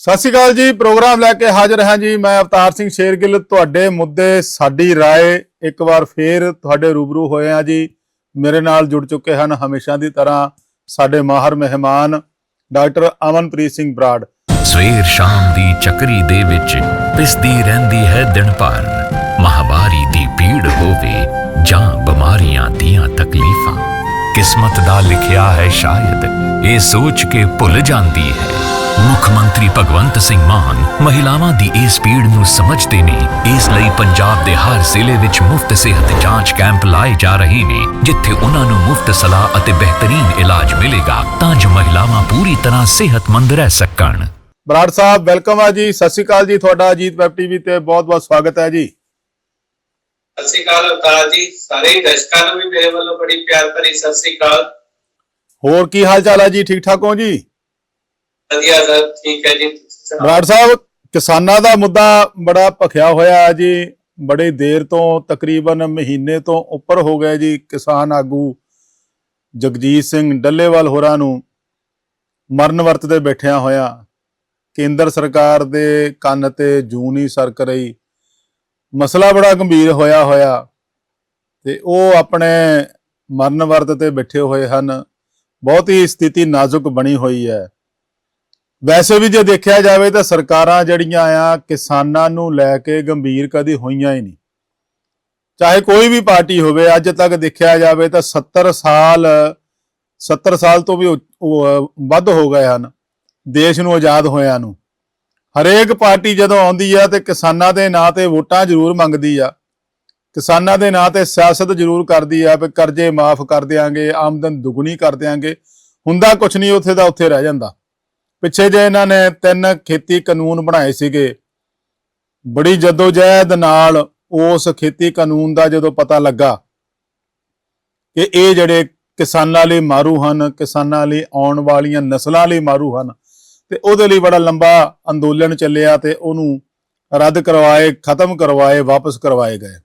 ਸਤਿ ਸ਼੍ਰੀ ਅਕਾਲ ਜੀ ਪ੍ਰੋਗਰਾਮ ਲੈ ਕੇ ਹਾਜ਼ਰ ਹਾਂ ਜੀ ਮੈਂ ਅਵਤਾਰ ਸਿੰਘ ਸ਼ੇਰਗਿੱਲ ਤੁਹਾਡੇ ਮੁੱਦੇ ਸਾਡੀ رائے ਇੱਕ ਵਾਰ ਫੇਰ ਤੁਹਾਡੇ ਰੂਬਰੂ ਹੋਏ ਆ ਜੀ ਮੇਰੇ ਨਾਲ ਜੁੜ ਚੁੱਕੇ ਹਨ ਹਮੇਸ਼ਾ ਦੀ ਤਰ੍ਹਾਂ ਸਾਡੇ ਮਾਹਰ ਮਹਿਮਾਨ ਡਾਕਟਰ ਅਮਨਪ੍ਰੀਤ ਸਿੰਘ ਬਰਾੜ ਸਵੇਰ ਸ਼ਾਮ ਦੀ ਚੱਕਰੀ ਦੇ ਵਿੱਚ ਪਿਸਦੀ ਰਹਿੰਦੀ ਹੈ ਦਿਨ ਭਰ ਮਹਾਵਾਰੀ ਦੀ ਪੀੜ ਹੋਵੇ ਜਾਂ ਬਿਮਾਰੀਆਂ ਦੀਆਂ ਤਕਲੀਫਾਂ ਕਿਸਮਤ ਦਾ ਲਿਖਿਆ ਹੈ ਸ਼ਾਇਦ ਇਹ ਸੋਚ ਕੇ ਭੁੱਲ ਜਾਂਦੀ ਹੈ ਮੁੱਖ ਮੰਤਰੀ ਭਗਵੰਤ ਸਿੰਘ ਮਾਨ ਮਹਿਲਾਵਾਂ ਦੀ ਇਸ ਪੀੜ ਨੂੰ ਸਮਝਦੇ ਨੇ। ਇਸ ਲਈ ਪੰਜਾਬ ਦੇ ਹਰ ਜ਼ਿਲ੍ਹੇ ਵਿੱਚ ਮੁਫਤ ਸਿਹਤ ਜਾਂਚ ਕੈਂਪ ਲਾਏ ਜਾ ਰਹੇ ਨੇ ਜਿੱਥੇ ਉਹਨਾਂ ਨੂੰ ਮੁਫਤ ਸਲਾਹ ਅਤੇ ਬਿਹਤਰੀਨ ਇਲਾਜ ਮਿਲੇਗਾ ਤਾਂ ਜੋ ਮਹਿਲਾਵਾਂ ਪੂਰੀ ਤਰ੍ਹਾਂ ਸਿਹਤਮੰਦ ਰਹਿ ਸਕਣ। ਬਰਾੜ ਸਾਹਿਬ ਵੈਲਕਮ ਆ ਜੀ। ਸਤਿ ਸ਼੍ਰੀ ਅਕਾਲ ਜੀ। ਤੁਹਾਡਾ ਅਜੀਤ ਵੈਬ ਟੀਵੀ ਤੇ ਬਹੁਤ-ਬਹੁਤ ਸਵਾਗਤ ਹੈ ਜੀ। ਸਤਿ ਸ਼੍ਰੀ ਅਕਾਲ ਜੀ। ਸਾਰੇ ਦਰਸ਼ਕਾਂ ਨੂੰ ਵੀ ਮੇਰੇ ਵੱਲੋਂ ਬੜੀ ਪਿਆਰ ਭਰੀ ਸਤਿ ਸ਼੍ਰੀ ਅਕਾਲ। ਹੋਰ ਕੀ ਹਾਲ ਚਾਲ ਹੈ ਜੀ? ਠੀਕ ਠਾਕ ਹੋ ਜੀ? ਵਧੀਆ ਸਰ, ਠੀਕ ਹੈ ਜੀ। ਬਰਾੜ ਸਾਹਿਬ, ਕਿਸਾਨਾਂ ਦਾ ਮੁੱਦਾ ਬੜਾ ਭਖਿਆ ਹੋਇਆ ਜੀ। ਬੜੀ ਦੇਰ ਤੋਂ, ਤਕਰੀਬਨ ਮਹੀਨੇ ਤੋਂ ਉੱਪਰ ਹੋ ਗਿਆ ਜੀ ਕਿਸਾਨ ਆਗੂ ਜਗਜੀਤ ਸਿੰਘ ਡੱਲੇਵਾਲ ਹੋਰਾਂ ਨੂੰ ਮਰਨ ਵਰਤ ਤੇ ਬੈਠਿਆਂ ਹੋਇਆ। ਕੇਂਦਰ ਸਰਕਾਰ ਦੇ ਕੰਨ ਤੇ ਜੂੰ ਨਹੀਂ ਸਰਕ ਰਹੀ। ਮਸਲਾ ਬੜਾ ਗੰਭੀਰ ਹੋਇਆ ਹੋਇਆ ਤੇ ਉਹ ਆਪਣੇ ਮਰਨ ਵਰਤ ਤੇ ਬੈਠੇ ਹੋਏ ਹਨ। ਬਹੁਤ ਹੀ ਸਥਿਤੀ ਨਾਜ਼ੁਕ ਬਣੀ ਹੋਈ ਹੈ। ਵੈਸੇ ਵੀ ਜੇ ਦੇਖਿਆ ਜਾਵੇ ਤਾਂ ਸਰਕਾਰਾਂ ਜਿਹੜੀਆਂ ਆ ਕਿਸਾਨਾਂ ਨੂੰ ਲੈ ਕੇ ਗੰਭੀਰ ਕਦੀ ਹੋਈਆਂ ਹੀ ਨਹੀਂ। ਚਾਹੇ ਕੋਈ ਵੀ ਪਾਰਟੀ ਹੋਵੇ ਅੱਜ ਤੱਕ ਦੇਖਿਆ ਜਾਵੇ ਤਾਂ 70 ਸਾਲ 70 ਸਾਲ ਤੋਂ ਵੀ ਉਹ, ਵੱਧ ਹੋ ਗਏ ਹਨ ਦੇਸ਼ ਨੂੰ ਆਜ਼ਾਦ ਹੋਇਆਂ ਨੂੰ। ਹਰੇਕ ਪਾਰਟੀ ਜਦੋਂ ਆਉਂਦੀ ਆ ਤੇ ਕਿਸਾਨਾਂ ਦੇ ਨਾਂ ਤੇ ਵੋਟਾਂ ਜ਼ਰੂਰ ਮੰਗਦੀ ਆ। ਕਿਸਾਨਾਂ ਦੇ ਨਾਂ ਤੇ ਸਿਆਸਤ ਜ਼ਰੂਰ ਕਰਦੀ ਆ ਵੀ ਕਰਜ਼ੇ ਮਾਫ ਕਰ ਦਿਆਂਗੇ ਆਮਦਨ ਦੁੱਗਣੀ ਕਰ ਦਿਆਂਗੇ। ਹੁੰਦਾ ਕੁਛ ਨਹੀਂ ਉੱਥੇ ਦਾ ਉੱਥੇ ਰਹਿ ਜਾਂਦਾ। ਪਿੱਛੇ ਜੇ ਇਹਨਾਂ ਨੇ ਤਿੰਨ ਖੇਤੀ ਕਾਨੂੰਨ ਬਣਾਏ ਸੀਗੇ, ਬੜੀ ਜਦੋਜਹਿਦ ਨਾਲ ਉਸ ਖੇਤੀ ਕਾਨੂੰਨ ਦਾ ਜਦੋਂ ਪਤਾ ਲੱਗਾ ਕਿ ਇਹ ਜਿਹੜੇ ਕਿਸਾਨਾਂ ਲਈ ਮਾਰੂ ਹਨ, ਕਿਸਾਨਾਂ ਲਈ ਆਉਣ ਵਾਲੀਆਂ ਨਸਲਾਂ ਲਈ ਮਾਰੂ ਹਨ, ਤੇ ਉਹਦੇ ਲਈ ਬੜਾ ਲੰਬਾ ਅੰਦੋਲਨ ਚੱਲਿਆ ਤੇ ਉਹਨੂੰ ਰੱਦ ਕਰਵਾਏ, ਖਤਮ ਕਰਵਾਏ, ਵਾਪਸ ਕਰਵਾਏ ਗਏ।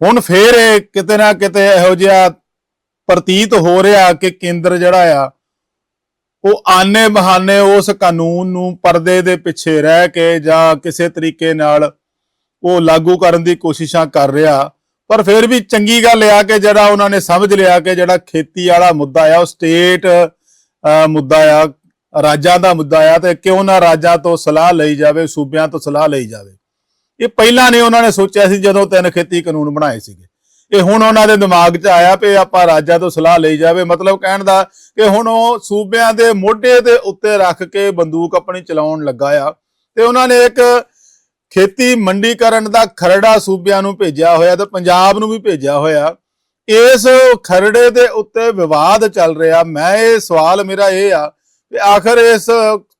ਹੁਣ ਫੇਰ ਇਹ ਕਿਤੇ ਨਾ ਕਿਤੇ ਇਹੋ ਜਿਹਾ ਪ੍ਰਤੀਤ ਹੋ ਰਿਹਾ ਕਿ ਕੇਂਦਰ ਜਿਹੜਾ ਆ ਉਹ ਆਨੇ ਬਹਾਨੇ ਉਸ ਕਾਨੂੰਨ ਨੂੰ ਪਰਦੇ ਦੇ ਪਿੱਛੇ ਰਹਿ ਕੇ ਜਾਂ ਕਿਸੇ ਤਰੀਕੇ ਨਾਲ ਉਹ ਲਾਗੂ ਕਰਨ ਦੀ ਕੋਸ਼ਿਸ਼ਾਂ ਕਰ ਰਿਹਾ। ਪਰ ਫਿਰ ਵੀ ਚੰਗੀ ਗੱਲ ਆ ਕਿ ਜਿਹੜਾ ਉਹਨਾਂ ਨੇ ਸਮਝ ਲਿਆ ਕਿ ਜਿਹੜਾ ਖੇਤੀ ਵਾਲਾ ਮੁੱਦਾ ਆ, ਉਹ ਸਟੇਟ ਮੁੱਦਾ ਆ, ਰਾਜਾਂ ਦਾ ਮੁੱਦਾ ਆ ਤੇ ਕਿਉਂ ਨਾ ਰਾਜਾਂ ਤੋਂ ਸਲਾਹ ਲਈ ਜਾਵੇ, ਸੂਬਿਆਂ ਤੋਂ ਸਲਾਹ ਲਈ ਜਾਵੇ। ਇਹ ਪਹਿਲਾਂ ਨੇ ਉਹਨਾਂ ਨੇ ਸੋਚਿਆ ਸੀ ਜਦੋਂ ਤਿੰਨ ਖੇਤੀ ਕਾਨੂੰਨ ਬਣਾਏ ਸੀਗੇ। ਇਹ ਹੁਣ ਉਹਨਾਂ ਦੇ ਦਿਮਾਗ 'ਚ ਆਇਆ ਵੀ ਆਪਾਂ ਰਾਜਾਂ ਤੋਂ ਸਲਾਹ ਲਈ ਜਾਵੇ, ਮਤਲਬ ਕਹਿਣ ਦਾ ਕਿ ਹੁਣ ਉਹ ਸੂਬਿਆਂ ਦੇ ਮੋਢੇ ਦੇ ਉੱਤੇ ਰੱਖ ਕੇ ਬੰਦੂਕ ਆਪਣੀ ਚਲਾਉਣ ਲੱਗਾ ਆ। ਤੇ ਉਹਨਾਂ ਨੇ ਇੱਕ ਖੇਤੀ ਮੰਡੀਕਰਨ ਦਾ ਖਰੜਾ ਸੂਬਿਆਂ ਨੂੰ ਭੇਜਿਆ ਹੋਇਆ ਤੇ ਪੰਜਾਬ ਨੂੰ ਵੀ ਭੇਜਿਆ ਹੋਇਆ। ਇਸ ਖਰੜੇ ਦੇ ਉੱਤੇ ਵਿਵਾਦ ਚੱਲ ਰਿਹਾ। ਮੈਂ ਇਹ ਸਵਾਲ ਮੇਰਾ ਇਹ ਆ ਕਿ ਆਖਰ ਇਸ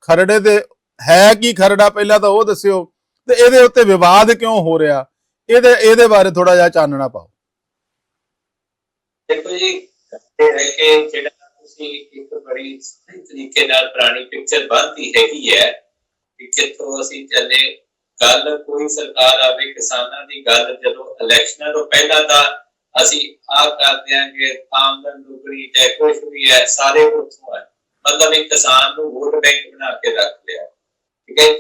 ਖਰੜੇ ਦੇ ਹੈ ਕੀ ਖਰੜਾ? ਪਹਿਲਾਂ ਤਾਂ ਉਹ ਦੱਸਿਓ। ਤੇ ਇਹਦੇ ਉੱਤੇ ਵਿਵਾਦ ਕਿਉਂ ਹੋ ਰਿਹਾ? ਇਹਦੇ ਇਹਦੇ ਬਾਰੇ ਥੋੜਾ ਜਿਹਾ ਚਾਨਣਾ ਪਾਓ। ਦੇਖੋ ਜੀ ਇਹ ਹੈ ਕਿ ਜਿਹੜਾ ਤੁਸੀਂ ਇੱਕ ਬੜੀ ਸਹੀ ਤਰੀਕੇ ਨਾਲ ਪੁਰਾਣੀ ਪਿਕਚਰ ਬਣਦੀ ਹੈਗੀ ਹੈ ਕਿ ਕਿੱਥੋਂ ਅਸੀਂ ਚੱਲੇ। ਗੱਲ ਕੋਈ ਸਰਕਾਰ ਆਵੇ, ਕਿਸਾਨਾਂ ਦੀ ਗੱਲ ਜਦੋਂ ਇਲੈਕਸ਼ਨਾਂ ਤੋਂ ਪਹਿਲਾਂ ਤਾਂ ਅਸੀਂ ਆ ਕਰ ਦਿਆਂਗੇ, ਆਮਦਨ ਦੁਗਣੀ ਚਾਹੇ ਕੁਛ ਵੀ ਹੈ, ਸਾਰੇ ਉੱਥੋਂ ਹੈ ਮਤਲਬ ਇੱਕ ਕਿਸਾਨ ਨੂੰ ਵੋਟ ਬੈਂਕ ਬਣਾ ਕੇ ਰੱਖ ਲਿਆ। ਠੀਕ ਹੈ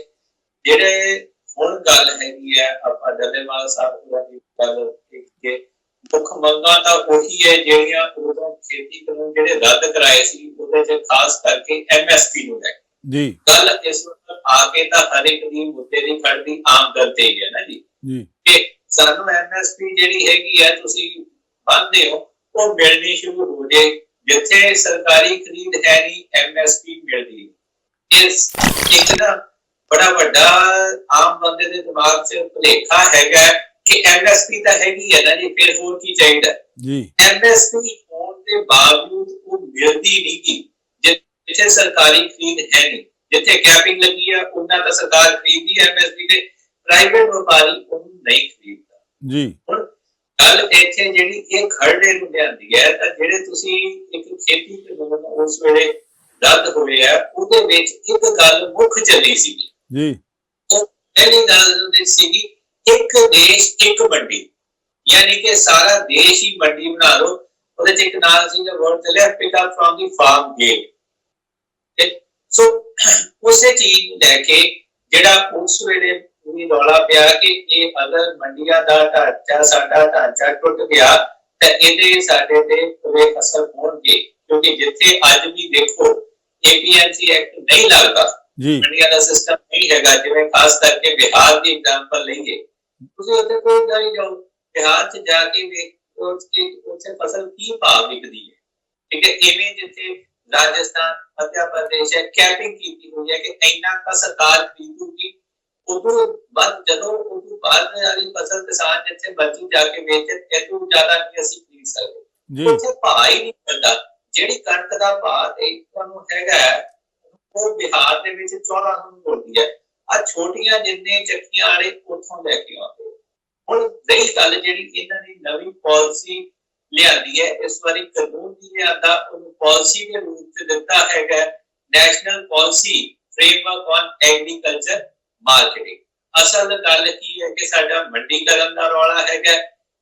ਜਿਹੜੇ ਹੁਣ ਗੱਲ ਹੈਗੀ ਹੈ, ਆਪਾਂ ਡੱਲੇਵਾਲ ਸਾਹਿਬ ਦੀ ਗੱਲ ਕਿ ਮੁੱਖ ਮੰਗਾਂ ਤਾਂ ਉਹੀ ਹੈ ਜਿਹੜੀਆਂ ਉਦੋਂ ਖੇਤੀ ਕਾਨੂੰਨ ਜਿਹੜੇ ਰੱਦ ਕਰਾਏ ਸੀ ਉਹਦੇ ਚ ਖਾਸ ਕਰਕੇ ਐਮਐਸਪੀ ਨੂੰ ਲੈ ਜੀ। ਗੱਲ ਇਸ ਵਕਤ ਆ ਕੇ ਤਾਂ ਹਰ ਇੱਕ ਦੀ ਮੁੱਦੇ ਦੀ ਖੜਦੀ ਆਮਦਨ ਤੇ ਹੀ ਹੈ ਨਾ ਜੀ। ਜੀ। ਕਿ ਸਾਨੂੰ ਐਮਐਸਪੀ ਜਿਹੜੀ ਹੈਗੀ ਹੈ ਤੁਸੀਂ ਮੰਨਦੇ ਹੋ ਉਹ ਮਿਲਣੀ ਸ਼ੁਰੂ ਹੋ ਜੇ। ਜਿੱਥੇ ਸਰਕਾਰੀ ਖਰੀਦ ਹੈ ਨਹੀਂ ਐਮਐਸਪੀ ਮਿਲਦੀ। ਇਸ ਇੱਕ ਨਾ ਬੜਾ ਵੱਡਾ ਆਮ ਬੰਦੇ ਦੇ ਦਿਮਾਗ 'ਚ ਭੁਲੇਖਾ ਹੈਗਾ ਕਿ ਐਮਐਸਪੀ ਤਾਂ ਹੈਗੀ ਹੈ ਨਾ ਜੀ ਫਿਰ ਹੋਰ ਕੀ ਚਾਹੀਦਾ? ਜੀ। ਐਮਐਸਪੀ ਹੋਣ ਦੇ ਬਾਵਜੂਦ ਉਹ ਮਿਲਦੀ ਨਹੀਂ ਗੀ ਜਿੱਥੇ ਸਰਕਾਰੀ ਖਰੀਦ ਹੈ ਨਹੀਂ ਜਿੱਥੇ ਕੈਪਿੰਗ ਲੱਗੀ ਹੈ ਉਹਨਾਂ ਤਾਂ ਸਰਕਾਰ ਖਰੀਦਦੀ ਹੈ ਐਮਐਸਪੀ ਦੇ ਪ੍ਰਾਈਵੇਟ ਵਪਾਰੀ ਉਹਨੂੰ ਨਹੀਂ ਖਰੀਦਦਾ। ਜੀ। ਹੁਣ ਗੱਲ ਇੱਥੇ ਜਿਹੜੀ ਇਹ ਖੜਨੇ ਨੂੰ ਲਿਆਂਦੀ ਹੈ ਤਾਂ ਜਿਹੜੇ ਤੁਸੀਂ ਇੱਕ ਖੇਤੀ ਕਾਨੂੰਨ ਉਸ ਵੇਲੇ ਰੱਦ ਹੋਏ ਆ ਉਹਦੇ ਵਿੱਚ ਇੱਕ ਗੱਲ ਮੁੱਖ ਚੱਲੀ ਸੀ ਜੀ। ਉਹ ਪਹਿਲੀ ਗੱਲ ਉਹਦੀ ਸੀਗੀ ਇੱਕ ਦੇਸ਼ ਇੱਕ ਮੰਡੀ। ਯਾਨੀ ਕਿ ਸਾਰਾ ਦੇਸ਼ ਹੀ ਮੰਡੀ ਬਣਾ ਲਓ। ਉਹਦੇ ਚ ਇੱਕ ਨਾਲ ਸੀਗਾ ਵਰਡ ਚੱਲਿਆ ਪਿਕ ਅਪ ਫਰਮ ਦੀ ਫਾਰਮ ਗੇਟ ਸੋ ਉਸੇ ਚੀਜ਼ ਨੂੰ ਲੈ ਕੇ ਜਿਹੜਾ ਉਸ ਵੇਲੇ ਵੀ ਰੌਲਾ ਪਿਆ ਕਿ ਇਹ ਅਗਰ ਮੰਡੀਆਂ ਦਾ ਢਾਂਚਾ ਸਾਡਾ ਢਾਂਚਾ ਟੁੱਟ ਗਿਆ ਤਾਂ ਇਹਦੇ ਸਾਡੇ ਤੇ ਬੁਰੇ ਅਸਰ ਹੋਣਗੇ। ਕਿਉਂਕਿ ਜਿੱਥੇ ਅੱਜ ਵੀ ਦੇਖੋ ਏਪੀਐਮਸੀ ਐਕਟ ਨਹੀਂ ਲੱਗਦਾ। ਜੀ। ਮੰਡੀਆਂ ਦਾ ਸਿਸਟਮ ਨਹੀਂ ਹੈਗਾ। ਜਿਵੇਂ ਖਾਸ ਕਰਕੇ ਬਿਹਾਰ ਦੀ ਐਗਜ਼ਾਮਪਲ ਲਈਏ। ਤੁਸੀਂ ਉੱਥੇ ਕੋਈ ਜਾਈ ਜਾਓ ਬਿਹਾਰ 'ਚ ਜਾ ਕੇ ਵੇਖੋ ਕਿ ਉੱਥੇ ਫਸਲ ਕੀ ਭਾਅ ਵਿਕਦੀ ਹੈ। ਠੀਕ ਹੈ ਇਵੇਂ ਜਿੱਥੇ ਰਾਜਸਥਾਨ ਮੱਧ ਪ੍ਰਦੇਸ਼ ਹੈ ਕੈਪਿੰਗ ਕੀਤੀ ਹੋਈ ਹੈ ਕਿ ਇੰਨਾ ਕਾ ਸਰਕਾਰ ਖਰੀਦੂਗੀ ਉਦੋਂ ਬਾਅਦ ਜਦੋਂ ਉਦੋਂ ਬਾਅਦ ਵਾਲੀ ਫਸਲ ਕਿਸਾਨ ਜਿੱਥੇ ਮਰਜ਼ੀ ਜਾ ਕੇ ਵੇਚੇ ਇਹ ਤੋਂ ਜ਼ਿਆਦਾ ਨਹੀਂ ਅਸੀਂ ਖਰੀਦ ਸਕਦੇ। ਜੀ। ਉੱਥੇ ਭਾਅ ਹੀ ਨਹੀਂ ਮਿਲਦਾ। ਜਿਹੜੀ ਕਣਕ ਦਾ ਭਾਅ ਤੇ ਤੁਹਾਨੂੰ ਹੈਗਾ ਉਹ ਬਿਹਾਰ ਦੇ ਵਿੱਚ 14 ਨੂੰ ਮਿਲਦੀ ਹੈ। ਆ ਛੋਟੀਆਂ ਜਿੰਨੇ ਚੱਕੀਆਂ ਵਾਲੇ ਉੱਥੋਂ ਲੈ ਕੇ ਆਉਂਦੇ। ਹੁਣ ਰਹੀ ਗੱਲ ਜਿਹੜੀ ਇਹਨਾਂ ਦੀ ਨਵੀਂ ਪਾਲਿਸੀ ਲਿਆਂਦੀ ਹੈ, ਇਸ ਵਾਰੀ ਕਾਨੂੰਨ ਨਹੀਂ ਲਿਆਂਦਾ, ਉਹਨੂੰ ਪਾਲਿਸੀ ਦੇ ਰੂਪ ਚ ਦਿੱਤਾ ਹੈਗਾ national policy framework on agriculture marketing. ਅਸਲ ਗੱਲ ਕੀ ਹੈ ਕਿ ਸਾਡਾ ਮੰਡੀਕਰਨ ਦਾ ਰੌਲਾ ਹੈਗਾ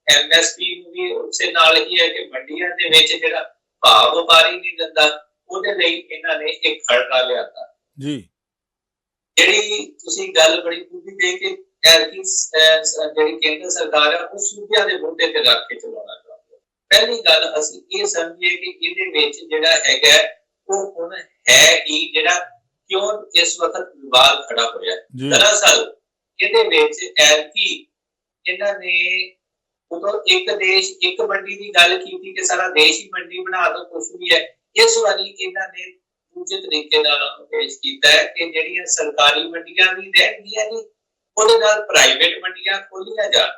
ਐਮਐਸਪੀ ਨੂੰ ਵੀ ਉਸੇ ਨਾਲ ਹੀ ਹੈ ਕਿ ਮੰਡੀਆਂ ਦੇ ਵਿੱਚ ਜਿਹੜਾ ਭਾਅ ਵਪਾਰੀ ਨਹੀਂ ਦਿੰਦਾ, ਉਹਦੇ ਲਈ ਇਹਨਾਂ ਨੇ ਇੱਕ ਖੜਕਾ ਲਿਆਂਦਾ। ਜੀ। ਜਿਹੜੀ ਤੁਸੀਂ ਗੱਲ ਬੜੀ ਖੂਬੀ ਦੇ ਕੇ ਐਰਕੀ ਜਿਹੜੀ ਕੇਂਦਰ ਸਰਕਾਰ ਹੈ ਉਹ ਸੂਬਿਆਂ ਦੇ ਮੁੱਦੇ ਤੇ ਰੱਖ ਕੇ ਚਲਾਉਣਾ ਚਾਹੁੰਦੀ ਹੈ ਪਹਿਲੀ ਗੱਲ ਅਸੀਂ ਇਹ ਸਮਝੀਏ ਕਿ ਇਹਦੇ ਵਿੱਚ ਜਿਹੜਾ ਹੈਗਾ ਉਹ ਹੁਣ ਹੈ ਕਿ ਜਿਹੜਾ ਕਿਉਂ ਇਸ ਵਕਤ ਵਿਵਾਦ ਖੜਾ ਹੋਇਆ। ਦਰਅਸਲ ਇਹਦੇ ਵਿੱਚ ਐਰਕੀ ਇਹਨਾਂ ਨੇ ਉਦੋਂ ਇੱਕ ਦੇਸ਼ ਇੱਕ ਮੰਡੀ ਦੀ ਗੱਲ ਕੀਤੀ ਕਿ ਸਾਰਾ ਦੇਸ਼ ਹੀ ਮੰਡੀ ਬਣਾ ਦੋ ਕੁਝ ਵੀ ਹੈ। ਇਸ ਵਾਰੀ ਇਹਨਾਂ ਨੇ ਦੂਜੇ ਤਰੀਕੇ ਨਾਲ ਪੇਸ਼ ਕੀਤਾ ਹੈ ਕਿ ਜਿਹੜੀਆਂ ਸਰਕਾਰੀ ਮੰਡੀਆਂ ਵੀ ਰਹਿਣਗੀਆਂ ਨਹੀਂ ਉਹਦੇ ਨਾਲ ਪ੍ਰਾਈਵੇਟ ਮੰਡੀਆਂ ਖੋਲੀਆਂ ਜਾਣ।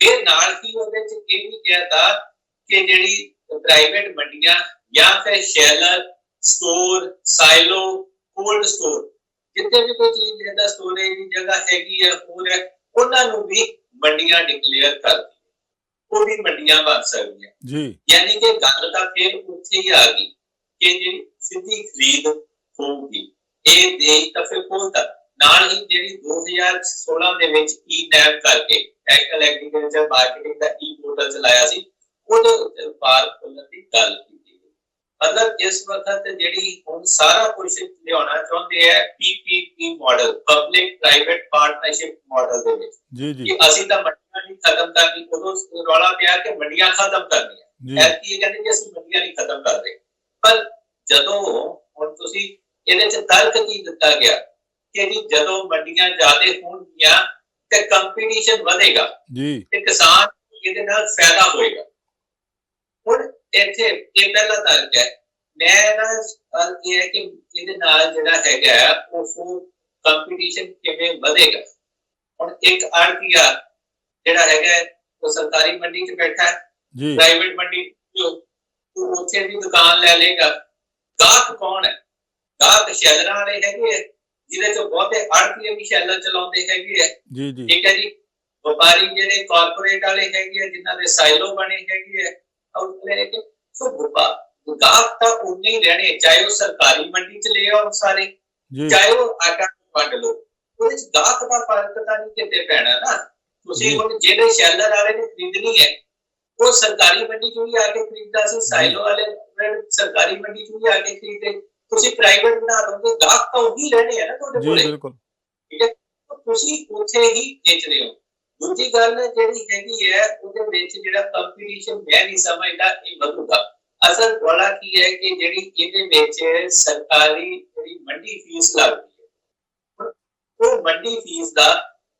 ਇਹ ਨਾਲ ਹੀ ਉਹਦੇ ਚ ਇਹ ਵੀ ਕਿਹਾ ਤਾ ਕਿ ਜਿਹੜੀ ਪ੍ਰਾਈਵੇਟ ਮੰਡੀਆਂ ਜਾਂ ਫਿਰ sheller store silo cold store ਜਿੱਥੇ ਵੀ ਕੋਈ ਚੀਜ਼ ਜਿਹਦਾ ਸਟੋਰੇਜ ਦੀ ਜਗ੍ਹਾ ਹੈਗੀ ਹੈ ਹੋਰ ਹੈ ਉਹਨਾਂ ਨੂੰ ਵੀ ਮੰਡੀਆਂ ਡਿਕਲੇਅਰ ਕਰ ਉਹ ਵੀ ਮੰਡੀਆਂ ਬਣ ਸਕਦੀਆਂ। ਜੀ। ਯਾਨੀ ਕਿ ਗੱਲ ਤਾਂ ਫਿਰ ਉੱਥੇ ਹੀ ਆ ਗਈ ਕਿ ਜਿਹੜੀ ਸਿੱਧੀ ਖਰੀਦ ਹੋਊਗੀ। ਇਹ ਦੇਸ਼ ਤਾਂ ਫਿਰ ਖੋਲਦਾ ਨਾਲ ਹੀ ਜਿਹੜੀ 2016 ਦੇ ਵਿੱਚ ਈ ਨੈਮ ਕਰਕੇ ਐਗਲ ਐਗਰੀਕਲਚਰ ਮਾਰਕੀਟਿੰਗ ਦਾ ਈ ਪੋਰਟਲ ਚਲਾਇਆ ਸੀ ਉਹਦੇ ਉੱਤੇ ਵਪਾਰ ਖੋਲ੍ਹਣ ਦੀ ਗੱਲ ਕੀਤੀ ਗਈ। ਮਤਲਬ ਇਸ ਵਕਤ ਜਿਹੜੀ ਹੁਣ ਸਾਰਾ ਕੁਝ ਲਿਆਉਣਾ ਚਾਹੁੰਦੇ ਹੈ PPP model public private partnership model ਦੇ ਵਿੱਚ। ਜੀ ਜੀ। ਅਸੀਂ ਤਾਂ ਮੰਡੀਆਂ ਨਹੀਂ ਖਤਮ ਕਰਨੀ ਉਦੋਂ ਰੌਲਾ ਪਿਆ ਕਿ ਮੰਡੀਆਂ ਖਤਮ ਕਰਨੀਆਂ। ਐਤਕੀ ਇਹ ਕਹਿੰਦੇ ਕਿ ਅਸੀਂ ਮੰਡੀਆਂ ਨਹੀਂ ਖਤਮ ਕਰ ਰਹੇ ਪਰ ਜਦੋਂ ਹੁਣ ਤੁਸੀਂ ਇਹਦੇ ਚ ਤਰਕ ਕੀ ਦਿੱਤਾ ਗਿਆ ਕਿ ਜੀ ਜਦੋਂ ਮੰਡੀਆਂ ਜ਼ਿਆਦੇ ਹੋਣਗੀਆਂ ਤੇ ਕੰਪੀਟੀਸ਼ਨ ਵਧੇਗਾ ਜੀ। ਤੇ ਕਿਸਾਨ ਇਹਦੇ ਨਾਲ ਫਾਇਦਾ ਹੋਏਗਾ। ਹੁਣ ਇੱਥੇ ਇਹ ਪਹਿਲਾ ਤਰਕ ਹੈ। ਮੈਂ ਨਾ ਇਹ ਹੈ ਕਿ ਇਹਦੇ ਨਾਲ ਜਿਹੜਾ ਹੈਗਾ ਉਹ ਕੰਪੀਟੀਸ਼ਨ ਕਿਵੇਂ ਵਧੇਗਾ। ਹੁਣ ਇੱਕ ਆੜਤੀਆ ਜਿਹੜਾ ਹੈਗਾ ਉਹ ਸਰਕਾਰੀ ਮੰਡੀ 'ਚ ਬੈਠਾ ਹੈ। ਜੀ। ਪ੍ਰਾਈਵੇਟ ਮੰਡੀ ਜੋ ਉਹ ਉੱਥੇ ਵੀ ਦੁਕਾਨ ਲੈ ਲੇਗਾ ਗਾਹਕ ਕੌਣ ਹੈ? ਗਾਹਕ ਸ਼ੈਲਰਾਂ ਵਾਲੇ ਹੈਗੇ ਜਿਹਦੇ ਚੋਂ ਬਹੁਤੇ ਆੜਤੀਏ ਵੀ ਸ਼ੈਲਰ ਚਲਾਉਂਦੇ ਹੈਗੇ ਜੀ ਜੀ। ਠੀਕ ਹੈ ਜੀ? ਵਪਾਰੀ ਜਿਹੜੇ ਕਾਰਪੋਰੇਟ ਵਾਲੇ ਹੈਗੇ ਜਿਨ੍ਹਾਂ ਦੇ ਸਾਈਲੋ ਬਣੇ ਹੈਗੇ ਆ। ਉਹ ਲੈ ਕੇ ਸੋ ਵਪਾਰ ਗਾਹਕ ਤਾਂ ਉਨੇ ਹੀ ਰਹਿਣੇ ਚਾਹੇ ਉਹ ਸਰਕਾਰੀ ਮੰਡੀ ਚ ਲੈ ਆਉਣ ਸਾਰੇ ਜੀ। ਚਾਹੇ ਉਹ ਆਟਾ ਵੰਡ ਲਓ। ਉਹਦੇ ਚ ਗਾਹਕ ਦਾ ਫ਼ਰਕ ਤਾਂ ਨਹੀਂ ਕਿਤੇ ਪੈਣਾ ਨਾ। ਤੁਸੀਂ। ਹੁਣ ਜਿਹੜੇ ਸ਼ੈਲਰ ਵਾਲੇ ਨੇ ਖਰੀਦਣੀ ਹੈ ਉਹ ਸਰਕਾਰੀ ਮੰਡੀ ਚੋਂ ਹੀ ਆ ਕੇ ਖਰੀਦਦਾ ਸੀ ਸਾਈਲੋ ਵਾਲੇ ਸਰਕਾਰੀ ਮੰਡੀ ਚੋਂ ਹੀ ਆ ਕੇ ਖਰੀਦੇ। ਤੁਸੀਂ ਪ੍ਰਾਈਵੇਟ ਬਣਾ ਦੋਗੇ ਗਾਹਕ ਤਾਂ ਉਹੀ ਰਹਿਣੇ ਆ ਨਾ ਤੁਹਾਡੇ ਜੀ ਕੋਲੇ। ਬਿਲਕੁਲ। ਠੀਕ ਹੈ? ਤੁਸੀਂ ਉੱਥੇ ਹੀ ਵੇਚ ਰਹੇ ਹੋ। ਦੂਜੀ ਗੱਲ ਜਿਹੜੀ ਹੈਗੀ ਹੈ ਉਹਦੇ ਵਿੱਚ ਜਿਹੜਾ ਕੰਪੀਟੀਸ਼ਨ ਮੈਂ ਨਹੀਂ ਸਮਝਦਾ ਇਹ ਵਧੂਗਾ। ਅਸਲ ਵਾਲਾ ਕੀ ਹੈ ਕਿ ਜਿਹੜੀ ਇਹਦੇ ਵਿੱਚ ਸਰਕਾਰੀ ਜਿਹੜੀ ਮੰਡੀ ਫੀਸ ਲੱਗਦੀ ਹੈ ਉਹ ਮੰਡੀ ਫੀਸ ਦਾ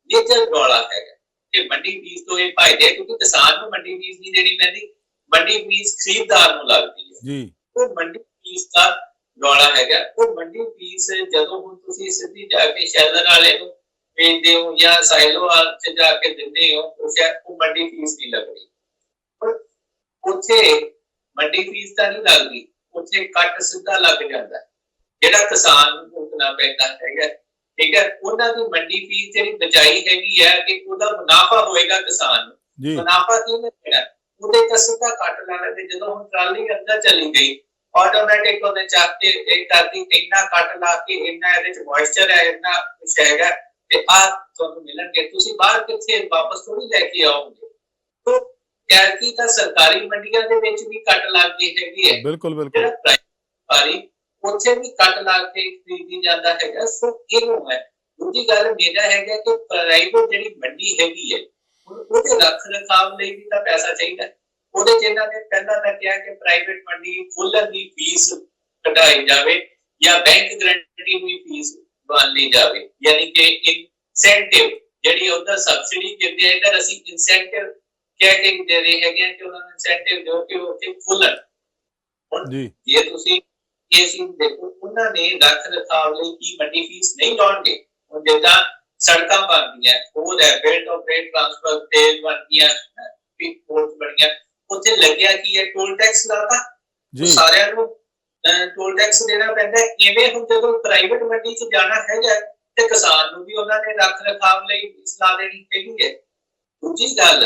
ਨੇਚਰ ਰੌਲਾ ਹੈਗਾ। ਕਿ ਮੰਡੀ ਫੀਸ ਤੋਂ ਇਹ ਫਾਇਦੇ ਕਿਉਂਕਿ ਕਿਸਾਨ ਨੂੰ ਮੰਡੀ ਫੀਸ ਨਹੀਂ ਦੇਣੀ ਪੈਂਦੀ ਮੰਡੀ ਫੀਸ ਖਰੀਦਦਾਰ ਨੂੰ ਲੱਗਦੀ ਹੈ। ਜੀ। ਉਹ ਮੰਡੀ ਫੀਸ ਦਾ ਰੌਲਾ ਹੈਗਾ। ਉਹ ਮੰਡੀ ਫੀਸ ਜਦੋਂ ਹੁਣ ਤੁਸੀਂ ਸਿੱਧੀ ਜਾ ਕੇ ਸ਼ੈਲਰ ਵਾਲੇ ਨੂੰ ਵੇਚਦੇ ਹੋ ਜਾਂ ਸਾਈਲੋ ਵਾਲ ਚ ਜਾ ਕੇ ਦਿੰਦੇ ਹੋ ਉਹ ਸ਼ਾਇਦ ਉਹ ਮੰਡੀ ਫੀਸ ਨਹੀਂ ਲੱਗਦੀ। ਪਰ ਉੱਥੇ ਮੰਡੀ ਫੀਸ ਤਾਂ ਨਹੀਂ ਲੱਗਦੀ ਉੱਥੇ ਕੱਟ ਸਿੱਧਾ ਲੱਗ ਜਾਂਦਾ। ਜਿਹੜਾ ਕਿਸਾਨ ਨੂੰ ਭੁਗਤਣਾ ਪੈਂਦਾ ਹੈਗਾ ਠੀਕ ਹੈ ਉਹਨਾਂ ਦੀ ਮੰਡੀ ਫੀਸ ਜਿਹੜੀ ਬਚਾਈ ਹੈਗੀ ਹੈ ਕਿ ਉਹਦਾ ਮੁਨਾਫਾ ਹੋਏਗਾ ਕਿਸਾਨ ਨੂੰ। ਮੁਨਾਫਾ ਕਿਹਨੇ ਦੇਣਾ? ਉਹਦੇ ਤਾਂ ਸਿੱਧਾ ਕੱਟ ਲੈਣਾ ਤੇ ਜਦੋਂ ਹੁਣ ਟਰਾਲੀ ਅੰਦਰ ਚਲੀ ਗਈ ਆਟੋਮੈਟਿਕ ਉਹਨੇ ਚੱਕ ਕੇ ਇਹ ਕਰਦੀ ਇੰਨਾ ਕੱਟ ਲਾ ਕੇ ਇੰਨਾ ਇਹਦੇ ਚ ਮੋਇਸਚਰ ਹੈ ਇੰਨਾ ਕੁਛ ਹੈਗਾ ਤੇ ਆ ਤੁਹਾਨੂੰ ਮਿਲਣਗੇ। ਤੁਸੀਂ ਬਾਹਰ ਕਿੱਥੇ ਵਾਪਸ ਥੋੜੀ ਲੈ ਕੇ ਆਓਗੇ? ਤੋਂ ਕੀ ਤਾਂ ਸਰਕਾਰੀ ਮੰਡੀਆਂ ਦੇ ਵਿੱਚ ਵੀ ਕੱਟ ਲੱਗ ਗਈ ਹੈਗੀ ਹੈ। ਬਿਲਕੁਲ ਬਿਲਕੁਲ। ਵਪਾਰੀ ਉੱਥੇ ਵੀ ਕੱਟ ਲਾ ਕੇ ਖਰੀਦੀ ਜਾਂਦਾ ਹੈਗਾ ਸੋ ਇਹਨੂੰ ਹੈ ਦੂਜੀ ਗੱਲ ਮੇਰਾ ਹੈਗਾ ਕਿ ਪ੍ਰਾਈਵੇਟ ਜਿਹੜੀ ਮੰਡੀ ਹੈਗੀ ਹੈ ਉਹਦੇ ਰੱਖ ਰਖਾਵ ਲਈ ਵੀ ਤਾਂ ਪੈਸਾ ਚਾਹੀਦਾ। ਉਹਦੇ ਇਹਨਾਂ ਨੇ ਪਹਿਲਾਂ ਤਾਂ ਕਿਹਾ ਕਿ ਪ੍ਰਾਈਵੇਟ ਮੰਡੀ ਖੋਲ੍ਹਣ ਦੀ ਫੀਸ ਕਢਾਈ ਜਾਵੇ ਜਾਂ ਬੈਂਕ ਗਰੰਟੀ ਦੀ ਫੀਸ ਬਣ ਲਈ ਜਾਵੇ। ਯਾਨੀ ਕਿ ਇਨਸੈਂਟਿਵ ਜਿਹੜੀ ਉਹਦਾ ਸਬਸਿਡੀ ਦਿੰਦੇ ਆ ਇਧਰ ਅਸੀਂ ਇਨਸੈਂਟਿਵ ਕਹਿ ਕੇ ਦੇ ਰਹੇ ਹੈਗੇ ਕਿ ਉਹਨਾਂ ਨੂੰ ਇਨਸੈਂਟਿਵ ਦਿਓ ਕਿ ਉਹ ਹੁਣ ਜੀ। ਜੇ ਤੁਸੀਂ ਇਹ ਚੀਜ਼ ਦੇਖੋ ਉਹਨਾਂ ਨੇ ਰੱਖ ਰਖਾਵ ਲਈ ਕੀ ਵੱਡੀ ਫੀਸ ਨਹੀਂ ਲਾਉਣਗੇ। ਹੁਣ ਜਿੱਦਾਂ ਸੜਕਾਂ ਬਣਦੀਆਂ ਉਹ ਹੈ ਬਿਲਡ ਆਫ ਰੇਟ ਟ੍ਰਾਂਸਫਰ ਤੇ ਬਣਦੀਆਂ ਵੀ ਕੋਰਟ ਬਣੀਆਂ ਉੱਥੇ ਲੱਗਿਆ ਕੀ ਹੈ? ਟੋਲ ਟੈਕਸ ਲਾਤਾ। ਜੀ। ਸਾਰਿਆਂ ਨੂੰ ਟੋਲ ਟੈਕਸ ਦੇਣਾ ਪੈਂਦਾ। ਇਵੇਂ ਹੁਣ ਜਦੋਂ ਪ੍ਰਾਈਵੇਟ ਮੰਡੀ 'ਚ ਜਾਣਾ ਹੈਗਾ ਤੇ ਕਿਸਾਨ ਨੂੰ ਵੀ ਉਹਨਾਂ ਨੇ ਰੱਖ ਰਖਾਵ ਲਈ ਫੀਸ ਲਾ ਦੇਣੀ ਹੈਗੀ ਹੈ। ਦੂਜੀ ਗੱਲ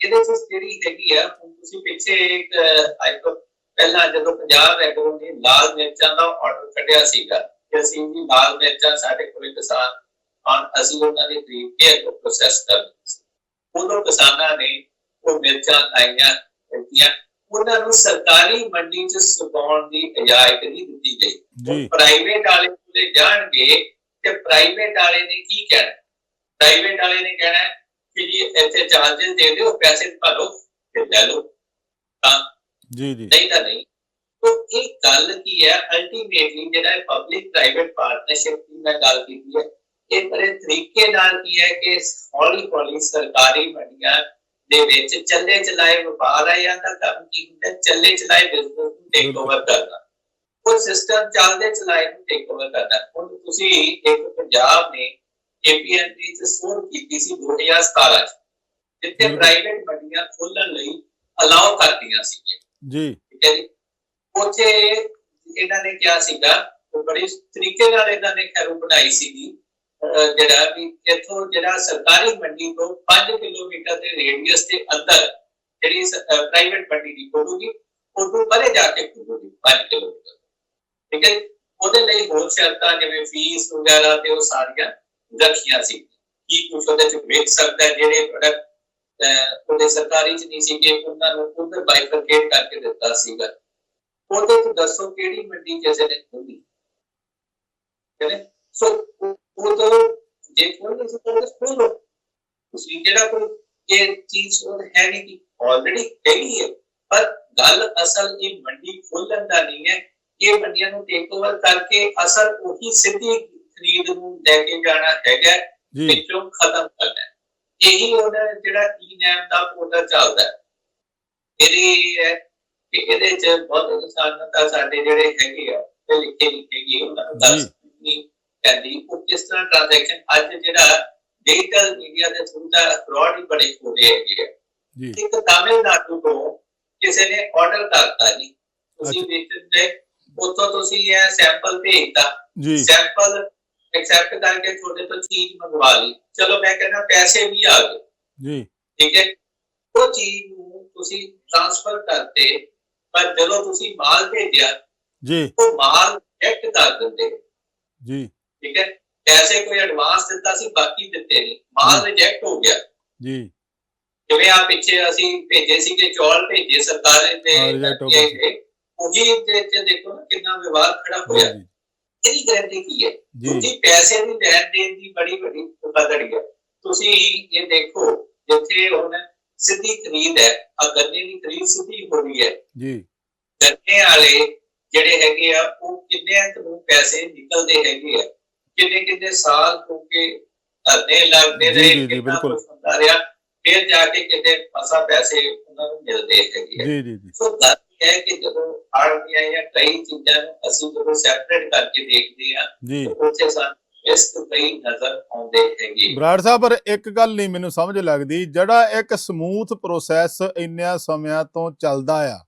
ਇਹਦੇ 'ਚ ਜਿਹੜੀ ਹੈਗੀ ਆ ਹੁਣ ਤੁਸੀਂ ਪਿੱਛੇ ਇੱਕ ਤੋਂ ਪਹਿਲਾਂ ਜਦੋਂ ਪੰਜਾਬ ਐਗਰੋ ਨੇ ਲਾਲ ਮਿਰਚਾਂ ਦਾ ਆਰਡਰ ਕੱਢਿਆ ਸੀਗਾ ਕਿ ਅਸੀਂ ਵੀ ਲਾਲ ਮਿਰਚਾਂ ਸਾਡੇ ਕੋਲੇ ਕਿਸਾਨ ਹਨ ਅਸੀਂ ਉਹਨਾਂ ਦੀ ਖਰੀਦ ਕੇ ਪ੍ਰੋਸੈਸ ਸੀ। ਉਦੋਂ ਕਿਸਾਨਾਂ ਨੇ ਉਹ ਮਿਰਚਾਂ ਲਾਈਆਂ ਦਿੱਤੀਆਂ ਉਹਨਾਂ ਨੂੰ ਸਰਕਾਰੀ ਮੰਡੀ 'ਚ ਸੁਕਾਉਣ ਦੀ ਇਜਾਜ਼ਤ ਨਹੀਂ ਦਿੱਤੀ ਗਈ। ਜੀ। ਪ੍ਰਾਈਵੇਟ ਵਾਲੇ ਕੋਲੇ ਜਾਣਗੇ ਤੇ ਪ੍ਰਾਈਵੇਟ ਵਾਲੇ ਨੇ ਕੀ ਕਹਿਣਾ। ਪ੍ਰਾਈਵੇਟ ਵਾਲੇ ਨੇ ਕਹਿਣਾ ਕਿ ਜੀ ਇੱਥੇ ਚਾਰजेस ਦੇ ਦਿਓ ਪੈਸੇ ਭਰੋ ਤੇ ਲੈ ਲਓ। ਤਾਂ ਜੀ ਜੀ। ਨਹੀਂ ਤਾਂ ਨਹੀਂ। ਤੋ ਇਹ ਗੱਲ ਕੀ ਹੈ? ਅਲਟੀਮੇਟਲੀ ਜਿਹੜਾ ਪਬਲਿਕ ਪ੍ਰਾਈਵੇਟ ਪਾਰਟਨਰਸ਼ਿਪ ਦੀ ਮੈਂ ਗੱਲ ਕੀਤੀ ਹੈ ਇਹ ਬੜੇ ਤਰੀਕੇ ਨਾਲ ਕੀ ਹੈ ਕਿ ਹੌਲੀ ਹੌਲੀ ਸਰਕਾਰੀ ਮੰਡੀਆਂ ਦੇ ਵਿੱਚ ਚੱਲੇ ਚਲਾਏ ਵਪਾਰ ਹੈ ਜਾਂ ਤਾਂ ਕੰਮ ਕੀ ਹੁੰਦਾ? ਚੱਲੇ ਚਲਾਏ ਬਿਜ਼ਨਸ ਨੂੰ ਟੇਕ ਓਵਰ ਕਰਨਾ। ਉਹ ਸਿਸਟਮ ਚੱਲਦੇ ਚਲਾਏ ਨੂੰ ਟੇਕ ਓਵਰ ਕਰਨਾ। ਹੁਣ ਤੁਸੀਂ ਇੱਕ ਪੰਜਾਬ ਨੇ ਏਪੀਐਨਡੀ ਚ ਸੋਰ ਕੀਤੀ ਸੀ 2017 ਚ ਜਿੱਥੇ। ਪ੍ਰਾਈਵੇਟ ਮੰਡੀਆਂ ਖੋਲਣ ਲਈ ਅਲਾਉ ਕਰਦੀਆਂ ਸੀਗੀਆਂ। ਜੀ। ਠੀਕ ਹੈ ਜੀ। ਉੱਥੇ ਇਹਨਾਂ ਨੇ ਕਿਹਾ ਸੀਗਾ ਬੜੀ ਤਰੀਕੇ ਨਾਲ ਇਹਨਾਂ ਨੇ ਖੈਰੂ ਬਣਾਈ ਸੀਗੀ ਜਿਹੜਾ ਵੀ ਇੱਥੋਂ ਜਿਹੜਾ ਸਰਕਾਰੀ ਮੰਡੀ ਤੋਂ 5 ਕਿਲੋਮੀਟਰ ਦੇ ਰੇਡੀਅਸ ਦੇ ਅੰਦਰ ਜਿਹੜੀ ਪ੍ਰਾਈਵੇਟ ਮੰਡੀ ਦੀ ਖੋਲੂਗੀ ਉਦੋਂ ਪਰੇ ਜਾ ਕੇ ਖੋਲੂਗੀ 5 ਕਿਲੋਮੀਟਰ। ਠੀਕ ਹੈ ਉਹਦੇ ਲਈ ਹੋਰ ਸ਼ਰਤਾਂ ਜਿਵੇਂ ਫੀਸ ਵਗੈਰਾ ਤੇ ਉਹ ਸਾਰੀਆਂ ਰੱਖੀਆਂ ਸੀ। ਕੀ ਕੁਛ ਉਹਦੇ ਚ ਵੇਚ ਸਕਦਾ ਜਿਹੜੇ ਪ੍ਰੋਡਕਟ ਉਹਦੇ ਸਰਕਾਰੀ ਚ ਨਹੀਂ ਸੀਗੇ ਉਹਨਾਂ ਨੂੰ ਉਧਰ ਬਾਈਫਰਕੇਟ ਕਰਕੇ ਦਿੱਤਾ ਸੀਗਾ। ਉਹਦੇ ਚ ਦੱਸੋ ਕਿਹੜੀ ਮੰਡੀ ਕਿਸੇ ਨੇ ਖੋਲੀ? ਕਹਿੰਦੇ ਸੋ ਉਹ- ਤਾਂ ਜੇ ਕੋਈ ਨਹੀਂ ਸੀ ਤਾਂ ਖੋਲੋ ਤੁਸੀਂ ਜਿਹੜਾ ਕੋਈ ਇਹ ਚੀਜ਼ ਉਹ ਹੈ ਨਹੀਂ ਕਿ ਆਲਰੇਡੀ ਹੈਗੀ ਹੈ। ਪਰ ਗੱਲ ਅਸਲ ਇਹ ਮੰਡੀ ਖੋਲਣ ਦਾ ਨਹੀਂ ਹੈ। ਇਹ ਮੰਡੀਆਂ ਨੂੰ ਟੇਕ ਓਵਰ ਕਰਕੇ ਅਸਲ ਉਹੀ ਸਿੱਧੀ ਖਰੀਦ ਨੂੰ ਲੈ ਕੇ ਜਾਣਾ ਹੈਗਾ ਵਿੱਚੋਂ ਖਤਮ ਕਰਨਾ। ਇਹੀ ਉਹਦਾ ਜਿਹੜਾ ਈ ਨੈਮ ਦਾ ਪੋਰਟਲ ਚੱਲਦਾ ਇਹਦੀ ਹੈ ਕਿ ਇਹਦੇ ਚ ਬਹੁਤ ਇਨਸਾਨ ਤਾਂ ਸਾਡੇ ਜਿਹੜੇ ਹੈਗੇ ਆ ਤੇ ਲਿਖੇ ਲਿਖੇ ਗਏ ਉਹਨਾਂ ਨੂੰ ਦੱਸ ਨਹੀਂ ਕਹਿੰਦੀ ਉਹ ਕਿਸ ਤਰ੍ਹਾਂ ਟ੍ਰਾਂਜੈਕਸ਼ਨ ਅੱਜ ਜਿਹੜਾ ਡਿਜੀਟਲ ਮੀਡੀਆ ਦੇ ਥਰੂ ਦਾ ਫਰਾਡ ਹੀ ਬੜੇ ਹੋ ਰਹੇ ਹੈਗੇ ਜੀ। ਇੱਕ ਤਾਮਿਲਨਾਡੂ ਤੋਂ ਕਿਸੇ ਨੇ ਆਰਡਰ ਕਰਤਾ ਜੀ। ਤੁਸੀਂ। ਵੇਚਣ ਦੇ ਉੱਥੋਂ ਤੁਸੀਂ ਇਹ ਸੈਂਪਲ ਭੇਜਤਾ। ਜੀ। ਸੈਂਪਲ ਐਕਸੈਪਟ ਕਰਕੇ ਤੁਹਾਡੇ ਤੋਂ ਚੀਜ਼ ਮੰਗਵਾ ਲਈ। ਚਲੋ ਮੈਂ ਕਹਿੰਦਾ ਪੈਸੇ ਵੀ ਆ ਗਏ। ਜੀ। ਠੀਕ ਹੈ? ਉਹ ਚੀਜ਼ ਨੂੰ ਤੁਸੀਂ ਟ੍ਰਾਂਸਫਰ ਕਰਤੇ ਪਰ ਜਦੋਂ ਤੁਸੀਂ ਮਾਲ ਭੇਜਿਆ ਜੀ। ਉਹ ਮਾਲ ਚੈੱਕ ਕਰ ਦਿੰਦੇ। ਜੀ। ਠੀਕ ਹੈ? ਪੈਸੇ ਕੋਈ ਐਡਵਾਂਸ ਦਿੱਤਾ ਸੀ ਬਾਕੀ ਦਿੱਤੇ ਨਹੀਂ ਮਾਲ ਰਿਜੈਕਟ ਹੋ ਗਿਆ। ਜੀ। ਜਿਵੇਂ ਆ ਪਿੱਛੇ ਅਸੀਂ ਭੇਜੇ ਸੀਗੇ ਚੌਲ ਭੇਜੇ ਸਰਕਾਰ ਗਏ। ਗਏ ਉਹੀ ਚ ਦੇਖੋ ਨਾ ਕਿੰਨਾ ਵਿਵਾਦ ਖੜਾ ਹੋਇਆ। ਜੀ ਇਹਦੀ ਗਾਰੰਟੀ ਕੀ ਹੈ। ਜੀ। ਦੂਜੀ ਪੈਸੇ ਦੀ ਲੈਣ ਦੇਣ ਦੀ ਬੜੀ ਵੱਡੀ ਕਦੜੀ ਹੈ। ਤੁਸੀਂ ਇਹ ਦੇਖੋ ਜਿੱਥੇ ਹੁਣ ਸਿੱਧੀ ਖਰੀਦ ਹੈ ਆ ਗੰਨੇ ਦੀ ਖਰੀਦ ਸਿੱਧੀ ਹੋ ਰਹੀ ਹੈ। ਜੀ। ਗੰਨੇ ਵਾਲੇ ਜਿਹੜੇ ਹੈਗੇ ਆ ਉਹ ਕਿੰਨੇ ਨੂੰ ਪੈਸੇ ਨਿਕਲਦੇ ਹੈਗੇ ਆ? ਕਿੰਨੇ ਕਿੰਨੇ ਸਾਲ ਹੋ ਕੇ ਧਰਨੇ ਲੱਗਦੇ ਰਹੇ ਜੀ, ਬਿਲਕੁਲ। ਰਿਹਾ? ਫਿਰ ਜਾ ਕੇ ਕਿਤੇ ਫਸਾ ਪੈਸੇ ਉਹਨਾਂ ਨੂੰ ਮਿਲਦੇ ਹੈਗੇ ਜੀ ਜੀ ਜੀ। ਸੋ ਗੱਲ ਇਹ ਹੈ ਕਿ ਜਦੋਂ ਆੜਤੀਆਂ ਜਾਂ ਕਈ ਚੀਜ਼ਾਂ ਨੂੰ ਅਸੀਂ ਜਦੋਂ ਸੈਪਰੇਟ ਕਰਕੇ ਦੇਖਦੇ ਆ ਜੀ। ਉੱਥੇ ਸਾਨੂੰ ਰਿਸਕ ਕਈ ਨਜ਼ਰ ਆਉਂਦੇ ਹੈਗੇ। ਬਰਾੜ ਸਾਹਿਬ ਪਰ ਇੱਕ ਗੱਲ ਨਹੀਂ ਮੈਨੂੰ ਸਮਝ ਲੱਗਦੀ ਜਿਹੜਾ ਇੱਕ ਸਮੂਥ ਪ੍ਰੋਸੈਸ ਇੰਨਿਆਂ ਸਮਿਆਂ ਤੋਂ ਚੱਲਦਾ ਆ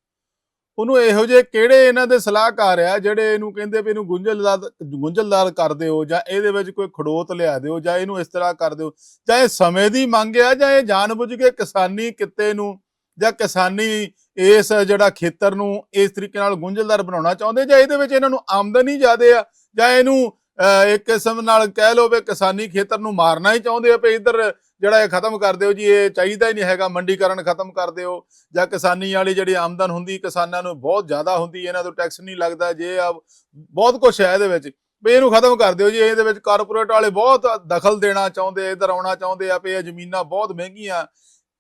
ਉਹਨੂੰ ਇਹੋ ਜਿਹੇ ਕਿਹੜੇ ਇਹਨਾਂ ਦੇ ਸਲਾਹਕਾਰ ਆ ਜਿਹੜੇ ਇਹਨੂੰ ਕਹਿੰਦੇ ਵੀ ਇਹਨੂੰ ਗੁੰਝਲਦਾਰ ਗੁੰਝਲਦਾਰ ਕਰ ਦਿਓ ਜਾਂ ਇਹਦੇ ਵਿੱਚ ਕੋਈ ਖੜੋਤ ਲਿਆ ਦਿਓ ਜਾਂ ਇਹਨੂੰ ਇਸ ਤਰ੍ਹਾਂ ਕਰ ਦਿਓ। ਜਾਂ ਇਹ ਸਮੇਂ ਦੀ ਮੰਗ ਆ ਜਾਂ ਇਹ ਜਾਣਬੁੱਝ ਕੇ ਕਿਸਾਨੀ ਕਿੱਤੇ ਨੂੰ ਜਾਂ ਕਿਸਾਨੀ ਇਸ ਜਿਹੜਾ ਖੇਤਰ ਨੂੰ ਇਸ ਤਰੀਕੇ ਨਾਲ ਗੁੰਝਲਦਾਰ ਬਣਾਉਣਾ ਚਾਹੁੰਦੇ ਜਾਂ ਇਹਦੇ ਵਿੱਚ ਇਹਨਾਂ ਨੂੰ ਆਮਦਨੀ ਜ਼ਿਆਦੇ ਆ ਜਾਂ ਇਹਨੂੰ ਅਹ, ਇੱਕ ਕਿਸਮ ਨਾਲ ਕਹਿ ਲਓ ਵੀ ਕਿਸਾਨੀ ਖੇਤਰ ਨੂੰ ਮਾਰਨਾ ਹੀ ਚਾਹੁੰਦੇ ਆ ਵੀ ਇੱਧਰ ਜਿਹੜਾ ਇਹ ਖਤਮ ਕਰ ਦਿਓ ਜੀ ਇਹ ਚਾਹੀਦਾ ਹੀ ਨਹੀਂ ਹੈਗਾ ਮੰਡੀਕਰਨ ਖਤਮ ਕਰ ਦਿਓ ਜਾਂ ਕਿਸਾਨੀ ਵਾਲੀ ਜਿਹੜੀ ਆਮਦਨ ਹੁੰਦੀ ਕਿਸਾਨਾਂ ਨੂੰ ਬਹੁਤ ਜ਼ਿਆਦਾ ਹੁੰਦੀ ਇਹਨਾਂ ਤੋਂ ਟੈਕਸ ਨਹੀਂ ਲੱਗਦਾ ਜੇ ਆ ਬਹੁਤ ਕੁਝ ਹੈ ਇਹਦੇ ਵਿੱਚ ਵੀ ਇਹਨੂੰ ਖਤਮ ਕਰ ਦਿਓ ਜੀ ਇਹਦੇ ਵਿੱਚ ਕਾਰਪੋਰੇਟ ਵਾਲੇ ਬਹੁਤ ਦਖਲ ਦੇਣਾ ਚਾਹੁੰਦੇ ਇਧਰ ਆਉਣਾ ਚਾਹੁੰਦੇ ਆ ਵੀ ਇਹ ਜ਼ਮੀਨਾਂ ਬਹੁਤ ਮਹਿੰਗੀਆਂ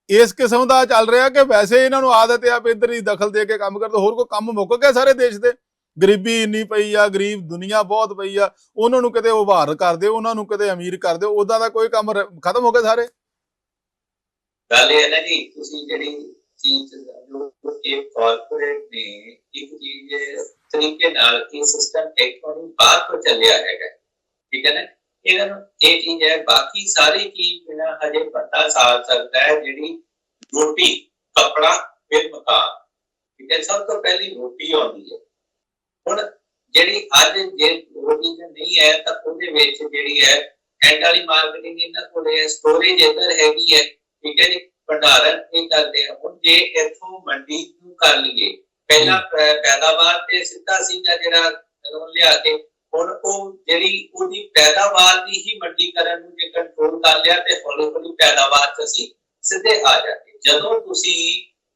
ਇਸ ਕਿਸਮ ਦਾ ਚੱਲ ਰਿਹਾ ਕਿ ਵੈਸੇ ਇਹਨਾਂ ਨੂੰ ਆਦਤ ਆ ਵੀ ਇੱਧਰ ਹੀ ਦਖਲ ਦੇ ਕੇ ਕੰਮ ਕਰਦੇ ਹੋਰ ਕੋਈ ਕੰਮ ਮੁੱਕ ਗਿਆ ਸਾਰੇ ਦੇਸ਼ ਦੇ? ਗਰੀਬੀ ਇੰਨੀ ਪਈ ਆ, ਗਰੀਬ ਦੁਨੀਆ ਬਹੁਤ ਪਈ ਆ, ਉਹਨਾਂ ਨੂੰ ਕਿਤੇ ਉਭਾਰ ਕਰ ਦਿਓ, ਉਹਨਾਂ ਨੂੰ ਕਿਤੇ ਅਮੀਰ ਕਰ ਦਿਓ ਉਦਾਂ ਦਾ ਕੋਈ ਕੰਮ ਖਤਮ ਹੋ ਗਏ ਸਾਰੇ? ਗੱਲ ਇਹ ਹੈ ਨਾ ਜੀ, ਤੁਸੀਂ ਜਿਹੜੀ ਚੀਜ਼ ਜੋ ਇਹ ਕਾਰਪੋਰੇਟ ਨੇ ਇੱਕ ਚੀਜ਼ ਤਰੀਕੇ ਨਾਲ ਇਹ ਸਿਸਟਮ ਟੈਕਨੋਲੋਜੀ ਬਾਹਰ ਤੋਂ ਚੱਲਿਆ ਹੈਗਾ, ਠੀਕ ਹੈ ਨਾ? ਇਹਨਾਂ ਨੂੰ ਇਹ ਚੀਜ਼ ਹੈ ਬਾਕੀ ਸਾਰੀ ਚੀਜ਼ ਬਿਨਾ ਹਜੇ ਪਤਾ ਸਾਲ ਸਕਦਾ ਹੈ ਜਿਹੜੀ ਰੋਟੀ ਕਪੜਾ ਫਿਰ ਮਕਾਨ। ਠੀਕ ਹੈ ਸਭ ਤੋਂ ਪਹਿਲੀ ਰੋਟੀ ਆਉਂਦੀ ਹੈ। ਹੁਣ ਜਿਹੜੀ ਅੱਜ ਜੇ ਰੋਟੀ ਜੇ ਨਹੀਂ ਹੈ ਤਾਂ ਉਹਦੇ ਵਿੱਚ ਜਿਹੜੀ ਹੈ ਐਂਡ ਵਾਲੀ ਮਾਰਕੀਟਿੰਗ ਇਹਨਾਂ ਕੋਲੇ ਸਟੋਰੇਜ ਇੱਧਰ ਹੈਗੀ ਹੈ ਠੀਕ ਹੈ ਜੀ ਭੰਡਾਰਨ ਇਹ ਕਰਦੇ ਆ। ਹੁਣ ਜੇ ਇੱਥੋਂ ਮੰਡੀ ਨੂੰ ਕਰ ਲਈਏ ਪਹਿਲਾਂ ਪੈਦਾਵਾਰ ਤੇ ਸਿੱਧਾ ਸੀਗਾ ਜਿਹੜਾ ਲੋਨ ਲਿਆ ਕੇ ਹੁਣ ਉਹ ਜਿਹੜੀ ਉਹਦੀ ਪੈਦਾਵਾਰ ਦੀ ਹੀ ਮੰਡੀ ਕਰਨ ਨੂੰ ਜੇ ਕੰਟਰੋਲ ਕਰ ਲਿਆ ਤੇ ਹੌਲੀ ਹੌਲੀ ਪੈਦਾਵਾਰ ਚ ਅਸੀਂ ਸਿੱਧੇ ਆ ਜਾਂਦੇ ਜਦੋਂ ਤੁਸੀਂ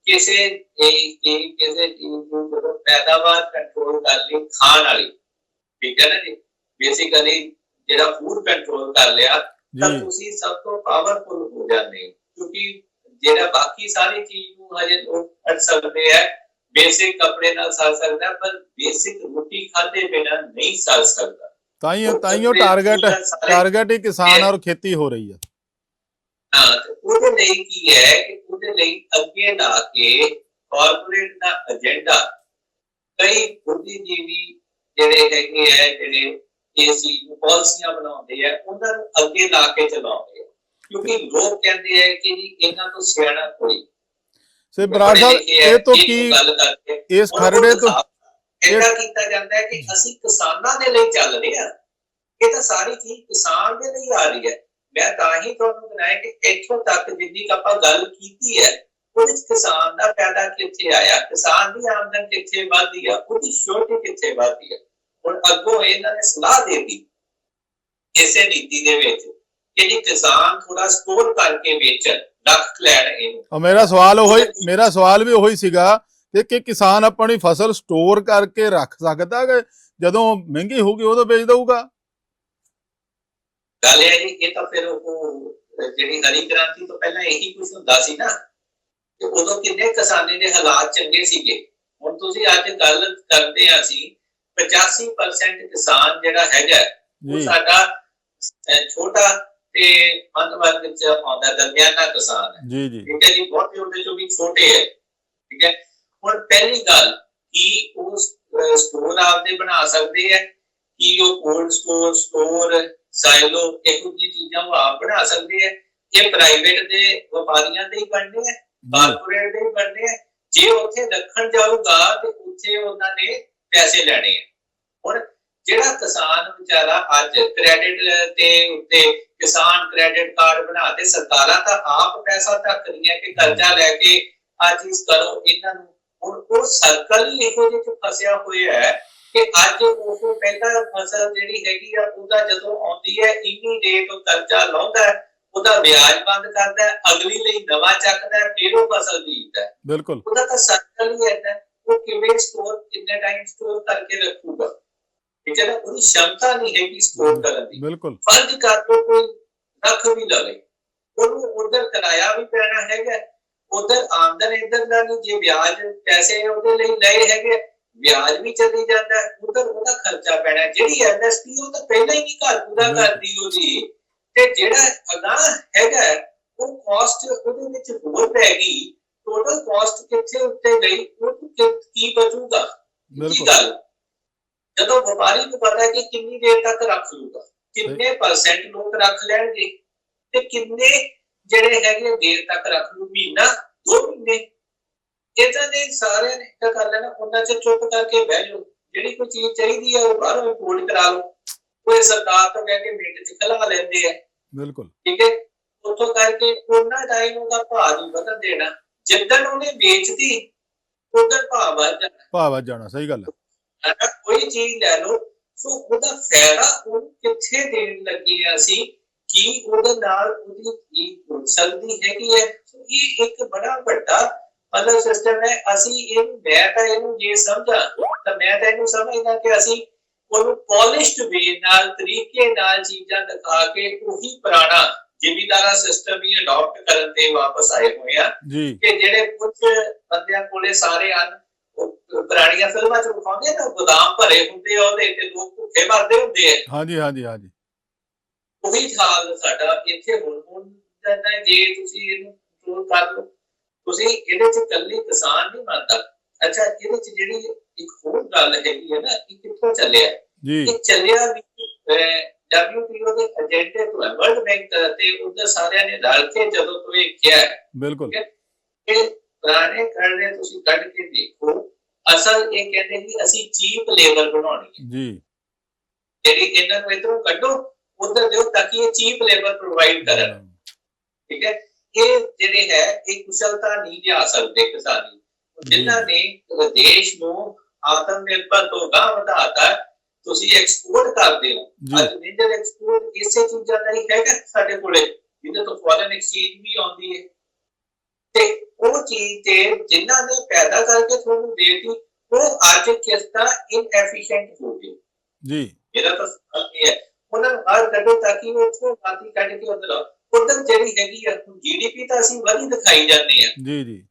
ਕਿਸੇ ਕਿਸੇ ਚੀਜ਼ ਨੂੰ ਜਦੋਂ ਪੈਦਾਵਾਰ ਕੰਟਰੋਲ ਕਰ ਲਈ ਖਾਣ ਵਾਲੀ ਠੀਕ ਹੈ ਨਾ ਜੀ? ਬੇਸਿਕਲੀ ਜਿਹੜਾ ਫੂਡ ਕੰਟਰੋਲ ਕਰ ਲਿਆ ਤਾਂ ਤੁਸੀਂ ਸਭ ਤੋਂ ਪਾਵਰਫੁਲ ਹੋ ਜਾਂਦੇ ਹੋ। ਕਿਉਂਕਿ ਜਿਹੜਾ ਬਾਕੀ ਸਾਰੀ ਚੀਜ਼ ਨੂੰ ਹਜੇ ਲੋਕ ਕਰ ਸਕਦੇ ਆ ਬੇਸਿਕ ਕੱਪੜੇ ਨਾਲ ਸਰ ਸਕਦਾ ਪਰ ਬੇਸਿਕ ਰੋਟੀ ਖਾਦੇ ਬਿਨਾ ਨਹੀਂ ਸਰ ਸਕਦਾ। ਤਾਂ ਹੀ ਤਾਂ ਹੀ ਉਹ ਟਾਰਗੇਟ ਟਾਰਗੇਟ ਹੀ ਕਿਸਾਨ ਔਰ ਖੇਤੀ ਹੋ ਰਹੀ ਹੈ ਉਹਦੇ ਲਈ ਕੀ ਹੈ ਕਿ ਉਹਦੇ ਲਈ ਅੱਗੇ ਲਾ ਕੇ ਕਾਰਪੋਰੇਟ ਦਾ ਏਜੰਡਾ ਕਈ ਬੁੱਧੀਜੀਵੀ ਜਿਹੜੇ ਹੈਗੇ ਆ ਜਿਹੜੇ ਨੂੰ ਪਾਲਿਸੀਆਂ ਬਣਾਉਂਦੇ ਆ ਉਹਨਾਂ ਨੂੰ ਅੱਗੇ ਲਾ ਕੇ ਚਲਾਉਂਦੇ ਆ। ਕਿਉਂਕਿ ਲੋਕ ਕਹਿੰਦੇ ਆ ਕਿ ਜੀ ਇਹਨਾਂ ਤੋਂ ਸਿਆਣਾ ਕੋਈ ਸੇ ਬਰਾੜ ਸਾਹਿਬ ਇਹ ਤੋਂ ਕੀ ਇਸ ਖਰੜੇ ਤੋਂ ਇਹਦਾ ਕੀਤਾ ਜਾਂਦਾ ਹੈ ਕਿ ਅਸੀਂ ਕਿਸਾਨਾਂ ਦੇ ਲਈ ਚੱਲ ਰਹੇ ਹਾਂ। ਇਹ ਤਾਂ ਸਾਰੀ ਚੀਜ਼ ਕਿਸਾਨ ਦੇ ਲਈ ਆ ਰਹੀ ਹੈ। ਮੈਂ ਤਾਂ ਹੀ ਤੁਹਾਨੂੰ ਬਣਾਇਆ ਕਿ ਇੱਥੋਂ ਤੱਕ ਜਿੰਨੀ ਆਪਾਂ ਗੱਲ ਕੀਤੀ ਹੈ ਉਹਦੇ ਕਿਸਾਨ ਦਾ ਫਾਇਦਾ ਕਿੱਥੇ ਆਇਆ? ਕਿਸਾਨ ਦੀ ਆਮਦਨ ਕਿੱਥੇ ਵਧਦੀ ਆ ਉਹਦੀ ਛੋਟੀ ਕਿੱਥੇ ਵਧਦੀ ਹੈ? ਹੁਣ ਅੱਗੋਂ ਇਹਨਾਂ ਨੇ ਸਲਾਹ ਦੇ ਦਿੱਤੀ ਇਸੇ ਨੀਤੀ ਦੇ ਵਿੱਚ ਕਿ ਜੀ ਕਿਸਾਨ ਥੋੜਾ ਸਟੋਰ ਕਰਕੇ ਵੇਚਣ। ਰੱਖ ਲੈਣ ਇਹਨੂੰ। ਮੇਰਾ ਸਵਾਲ ਉਹ ਹੀ ਮੇਰਾ ਸਵਾਲ ਵੀ ਉਹੀ ਸੀਗਾ ਕਿ ਕਿ ਕਿਸਾਨ ਆਪਣੀ ਫਸਲ ਸਟੋਰ ਕਰਕੇ ਰੱਖ ਸਕਦਾ ਕਿ ਜਦੋਂ ਮਹਿੰਗੀ ਹੋਊਗੀ ਉਦੋਂ ਵੇਚ ਦਊਗਾ? ਗੱਲ ਇਹ ਹੈ ਇਹ ਤਾਂ ਫਿਰ ਉਹ ਜਿਹੜੀ ਹਰੀ ਕ੍ਰਾਂਤੀ ਤੋਂ ਪਹਿਲਾਂ ਇਹੀ ਕੁਝ ਹੁੰਦਾ ਸੀ ਨਾ। ਕਿ ਉਦੋਂ ਕਿੰਨੇ ਕਿਸਾਨੀ ਦੇ ਹਾਲਾਤ ਚੰਗੇ ਸੀਗੇ। ਹੁਣ ਤੁਸੀਂ ਅੱਜ ਗੱਲ ਕਰਦੇ ਆ ਅਸੀਂ 85% ਕਿਸਾਨ ਜਿਹੜਾ ਹੈਗਾ ਉਹ ਸਾਡਾ ਛੋਟਾ ਤੇ ਮੱਧ ਵਰਗ ਚ ਆਉਂਦਾ ਦਰਮਿਆਨਾ ਕਿਸਾਨ ਹੈ। ਜੀ ਜੀ। ਠੀਕ ਹੈ ਜੀ ਬਹੁਤੇ ਉਹਦੇ ਚੋਂ ਵੀ ਛੋਟੇ ਹੈ। ਠੀਕ ਹੈ। ਹੁਣ ਪਹਿਲੀ ਗੱਲ ਕੀ ਉਹ ਸਟੋਰ ਆਪਦੇ ਬਣਾ ਸਕਦੇ ਹੈ? ਕੀ ਉਹ ਕੋਲਡ ਸਟੋਰ ਸਟੋਰ ਸਾਈਲੋ ਇਹੋ ਜਿਹੀ ਚੀਜ਼ਾਂ ਉਹ ਆਪ ਬਣਾ ਸਕਦੇ ਹੈ? ਇਹ ਪ੍ਰਾਈਵੇਟ ਦੇ ਵਪਾਰੀਆਂ ਦੇ ਹੀ ਬਣਨੇ ਹੈ ਕਾਰਪੋਰੇਟ ਦੇ ਹੀ ਬਣਨੇ ਹੈ। ਜੇ ਉੱਥੇ ਰੱਖਣ ਜਾਊਗਾ ਤੇ ਉੱਥੇ ਉਹਨਾਂ ਨੇ ਪੈਸੇ ਲੈਣੇ ਹੈ। ਹੁਣ ਜਿਹੜਾ ਕਿਸਾਨ ਵਿਚਾਰਾ ਅੱਜ ਕ੍ਰੈਡਿਟ ਤੇ ਉੱਤੇ ਕਿਸਾਨ ਕ੍ਰੈਡਿਟ ਕਾਰਡ ਬਣਾ ਤੇ ਸਰਕਾਰਾਂ ਤਾਂ ਆਪ ਪੈਸਾ ਧੱਕ ਰਹੀਆਂ ਕਿ ਕਰਜ਼ਾ ਲੈ ਕੇ ਆ ਚੀਜ਼ ਕਰੋ ਇਹਨਾਂ ਨੂੰ ਹੁਣ ਉਹ ਸਰਕਲ ਹੀ ਇਹੋ ਜਿਹੇ ਚ ਫਸਿਆ ਹੋਇਆ ਹੈ ਕਿ ਅੱਜ ਉਹ ਪਹਿਲਾਂ ਫਸਲ ਜਿਹੜੀ ਹੈਗੀ ਆ ਉਹਦਾ ਜਦੋਂ ਆਉਂਦੀ ਹੈ ਇੰਨੀ ਉਹ ਕਰਜ਼ਾ ਲਾਉਂਦਾ ਹੈ ਉਹਦਾ ਵਿਆਜ ਬੰਦ ਕਰਦਾ ਹੈ ਅਗਲੀ ਲਈ ਨਵਾਂ ਚੱਕਦਾ ਹੈ ਫਿਰ ਉਹ ਫਸਲ ਬੀਜਦਾ ਹੈ। ਬਿਲਕੁਲ। ਉਹਦਾ ਤਾਂ ਸਰਕਲ ਹੀ ਹੈ। ਉਹ ਕਿਵੇਂ ਸਟੋਰ ਕਿੰਨੇ ਟਾਈਮ ਸਟੋਰ ਕਰਕੇ ਰੱਖੂਗਾ? ਠੀਕ ਹੈ ਨਾ ਉਹਦੀ ਸ਼ਮਤਾ ਨਹੀਂ ਹੈਗੀ ਸਟੋਰ ਕਰਨ ਦੀ ਬਿਲਕੁਲ। ਫਰਜ਼ ਕਰ ਲਓ ਕੋਈ ਰੱਖ ਵੀ ਲਵੇ। ਉਹਨੂੰ ਉਧਰ ਕਿਰਾਇਆ ਵੀ ਪੈਣਾ ਹੈਗਾ ਉਧਰ ਆਮਦਨ ਇਧਰ ਦਾ ਨਹੀਂ ਜੇ ਵਿਆਜ ਪੈਸੇ ਉਹਦੇ ਲਈ ਲਏ ਹੈਗੇ ਵਿਆਜ ਵੀ ਚੱਲੀ ਜਾਂਦਾ ਉਧਰ ਉਹਦਾ ਖਰਚਾ ਪੈਣਾ। ਜਿਹੜੀ ਐਮਐਸਪੀ ਉਹ ਤਾਂ ਪਹਿਲਾਂ ਹੀ ਨਹੀਂ ਘਰ ਪੂਰਾ। ਕਰਦੀ ਉਹਦੀ। ਤੇ ਜਿਹੜਾ ਅਗਾਹ ਹੈਗਾ ਉਹ ਕਾਸਟ ਉਹਦੇ ਵਿੱਚ ਹੋਰ ਪੈ ਗਈ। ਟੋਟਲ ਕਾਸਟ ਕਿੱਥੇ ਉੱਤੇ ਗਈ ਉਹ ਕੀ- ਕੀ ਬਚੂਗਾ? ਕੀ ਬਿਲਕੁਲ। ਜਦੋਂ ਵਪਾਰੀ ਨੂੰ ਪਤਾ ਹੈ ਕਿ ਕਿੰਨੀ ਦੇਰ ਤੱਕ ਰੱਖ ਲੂਗਾ ਕਿੰਨੇ ਪਰਸੈਂਟ ਲੋਕ ਰੱਖ ਲੈਣਗੇ ਤੇ ਕਿੰਨੇ ਜਿਹੜੇ ਹੈਗੇ ਦੇਰ ਤੱਕ ਰੱਖ ਲੂ ਮਹੀਨਾ ਦੋ ਮਹੀਨੇ। ਇਦਾਂ ਦੇ ਸਾਰਿਆਂ ਨੇ ਇੱਕ ਕਰ ਲੈਣਾ ਉਹਨਾਂ ਚ ਚੁੱਪ ਕਰਕੇ ਬਹਿ ਜਾਓ। ਜਿਹੜੀ ਕੋਈ ਚੀਜ਼ ਚਾਹੀਦੀ ਹੈ ਉਹ ਬਾਹਰੋਂ ਇੰਪੋਰਟ ਕਰਾ ਲਓ। ਕੋਈ ਸਰਕਾਰ ਤੋਂ ਕਹਿ ਕੇ ਮਿੰਟ ਚ ਖਲਾ ਲੈਂਦੇ ਆ। ਬਿਲਕੁਲ। ਠੀਕ ਹੈ? ਉਥੋਂ ਕਰਕੇ ਉਹਨਾਂ ਟਾਈਮ ਉਹਦਾ ਭਾਅ ਨਹੀਂ ਵਧਣ ਦੇਣਾ। ਜਿੱਦਣ ਉਹਨੇ ਵੇਚਦੀ ਉਦੋਂ ਭਾਅ ਵੱਧ ਜਾਣਾ। ਭਾਅ ਵੱਧ ਜਾਣਾ ਸਹੀ ਗੱਲ ਹੈ। ਅਗਰ ਕੋਈ ਚੀਜ਼ ਲੈ ਲਓ ਸੋ ਉਹਦਾ ਫਾਇਦਾ ਉਹ ਕਿੱਥੇ ਦੇਣ ਲੱਗੇ ਆ ਅਸੀਂ? ਕੀ ਉਹਦੇ ਨਾਲ ਉਹਦੀ ਕੀ ਹੋ ਸਕਦੀ ਹੈਗੀ ਹੈ? ਇਹ ਇੱਕ ਬੜਾ ਵੱਡਾ ਮਤਲਬ ਸਿਸਟਮ ਹੈ। ਅਸੀਂ ਇਹ ਮੈਂ ਤਾਂ ਇਹਨੂੰ ਜੇ ਸਮਝਾਂ ਤਾਂ ਮੈਂ ਤਾਂ ਇਹਨੂੰ ਸਮਝਦਾ ਕਿ ਅਸੀਂ ਉਹਨੂੰ ਪੋਲਿਸ਼ਡ ਵੇ ਨਾਲ ਤਰੀਕੇ ਨਾਲ ਚੀਜ਼ਾਂ ਦਿਖਾ ਕੇ ਉਹੀ ਪੁਰਾਣਾ ਜ਼ਿਮੀਦਾਰਾ ਸਿਸਟਮ ਹੀ ਅਡਾਪਟ ਕਰਨ ਤੇ ਵਾਪਸ ਆਏ ਹੋਏ ਆ। ਕਿ ਜਿਹੜੇ ਕੁਝ ਬੰਦਿਆਂ ਕੋਲੇ ਸਾਰੇ ਹਨ ਪੁਰਾਣੀਆਂ ਫਿਲਮਾਂ ਚ ਵਿਖਾਉਂਦੇ ਆ ਨਾ ਗੋਦਾਮ ਭਰੇ ਹੁੰਦੇ ਆ ਉਹਦੇ ਤੇ ਲੋਕ ਭੁੱਖੇ ਮਰਦੇ ਹੁੰਦੇ ਆ। ਹਾਂਜੀ ਹਾਂਜੀ ਹਾਂਜੀ। ਉਹੀ ਹਾਲ ਸਾਡਾ ਇੱਥੇ ਹੁਣ ਹੁਣ ਜਾਂਦਾ ਜੇ ਤੁਸੀਂ ਇਹਨੂੰ ਕੰਟਰੋਲ ਕਰ ਲਓ ਤੁਸੀਂ ਇਹਦੇ ਚ ਕੱਲੀ ਕਿਸਾਨ ਨਹੀਂ ਮੰਨਦਾ ਅੱਛਾ ਇਹਦੇ ਚ ਜਿਹੜੀ ਇੱਕ ਹੋਰ ਗੱਲ ਹੈਗੀ ਹੈ ਨਾ ਇਹ ਕਿੱਥੋਂ ਚੱਲਿਆ? ਜੀ। ਇਹ ਚੱਲਿਆ ਵੀ WTO ਦੇ ਏਜੰਡੇ ਤੋਂ ਹੈ ਵਰਲਡ ਬੈਂਕ ਤੇ ਉਧਰ ਸਾਰਿਆਂ ਨੇ ਰਲ ਕੇ ਜਦੋਂ ਤੋਂ ਇਹ ਕਿਹਾ ਹੈ ਬਿਲਕੁਲ। ਇਹ ਪੁਰਾਣੇ ਕਰਨੇ ਤੁਸੀਂ ਕੱਢ ਕੇ ਦੇਖੋ ਅਸਲ ਇਹ ਕਹਿੰਦੇ ਕਿ ਅਸੀਂ ਚੀਪ ਲੇਬਰ ਬਣਾਉਣੀ ਹੈ। ਜੀ। ਜਿਹੜੀ ਇਹਨਾਂ ਨੂੰ ਇਧਰੋਂ ਕੱਢੋ ਉਧਰ ਦਿਓ ਤਾਂ ਕਿ ਇਹ ਚੀਪ ਲੇਬਰ ਪ੍ਰੋਵਾਈਡ ਕਰਨ। ਠੀਕ ਹੈ? ਇਹ ਜਿਹੜੇ ਹੈ ਇਹ ਕੁਸ਼ਲਤਾ ਨਹੀਂ ਲਿਆ ਸਕਦੇ ਕਿਸਾਨੀ। ਜਿਨ੍ਹਾਂ ਨੇ ਦੇਸ਼ ਨੂੰ ਆਤਮ ਨਿਰਭਰ ਤੋਂ ਗਾਹ ਵਧਾਤਾ ਤੁਸੀਂ ਐਕਸਪੋਰਟ ਕਰਦੇ ਹੋ। ਅੱਜ ਮੇਜਰ ਐਕਸਪੋਰਟ ਇਸੇ ਚੀਜ਼ਾਂ ਦਾ ਹੀ ਹੈਗਾ ਸਾਡੇ ਕੋਲੇ ਜਿਹਦੇ ਤੋਂ ਫੋਰਨ ਐਕਸਚੇਂਜ ਵੀ ਆਉਂਦੀ ਹੈ। ਤੇ ਉਹ ਚੀਜ਼ ਤੇ ਜਿਨ੍ਹਾਂ ਨੇ ਪੈਦਾ ਕਰਕੇ ਤੁਹਾਨੂੰ ਦੇਤੀ ਉਹ ਅੱਜ ਕਿਸ ਤਰ੍ਹਾਂ ਇਨਐਫੀਸ਼ੀਐਂਟ ਹੋ ਗਏ। ਜੀ। ਮੇਰਾ ਤਾਂ ਸਵਾਲ ਇਹ ਹੈ ਉਹਨਾਂ ਨੂੰ ਹਰ ਕੱਢੋ ਤਾਂ ਕਿ ਉਹ ਇੱਥੋਂ ਬਾਤੀ ਕੱਢ ਕੇ ਉਧਰ ਉਧਰ ਜਿਹੜੀ ਹੈਗੀ ਆ ਜੀਡੀਪੀ ਤਾਂ ਅਸੀਂ ਵਧੀ ਦਿਖਾਈ ਜਾਂਦੇ ਆ ਜੀ ਜੀ।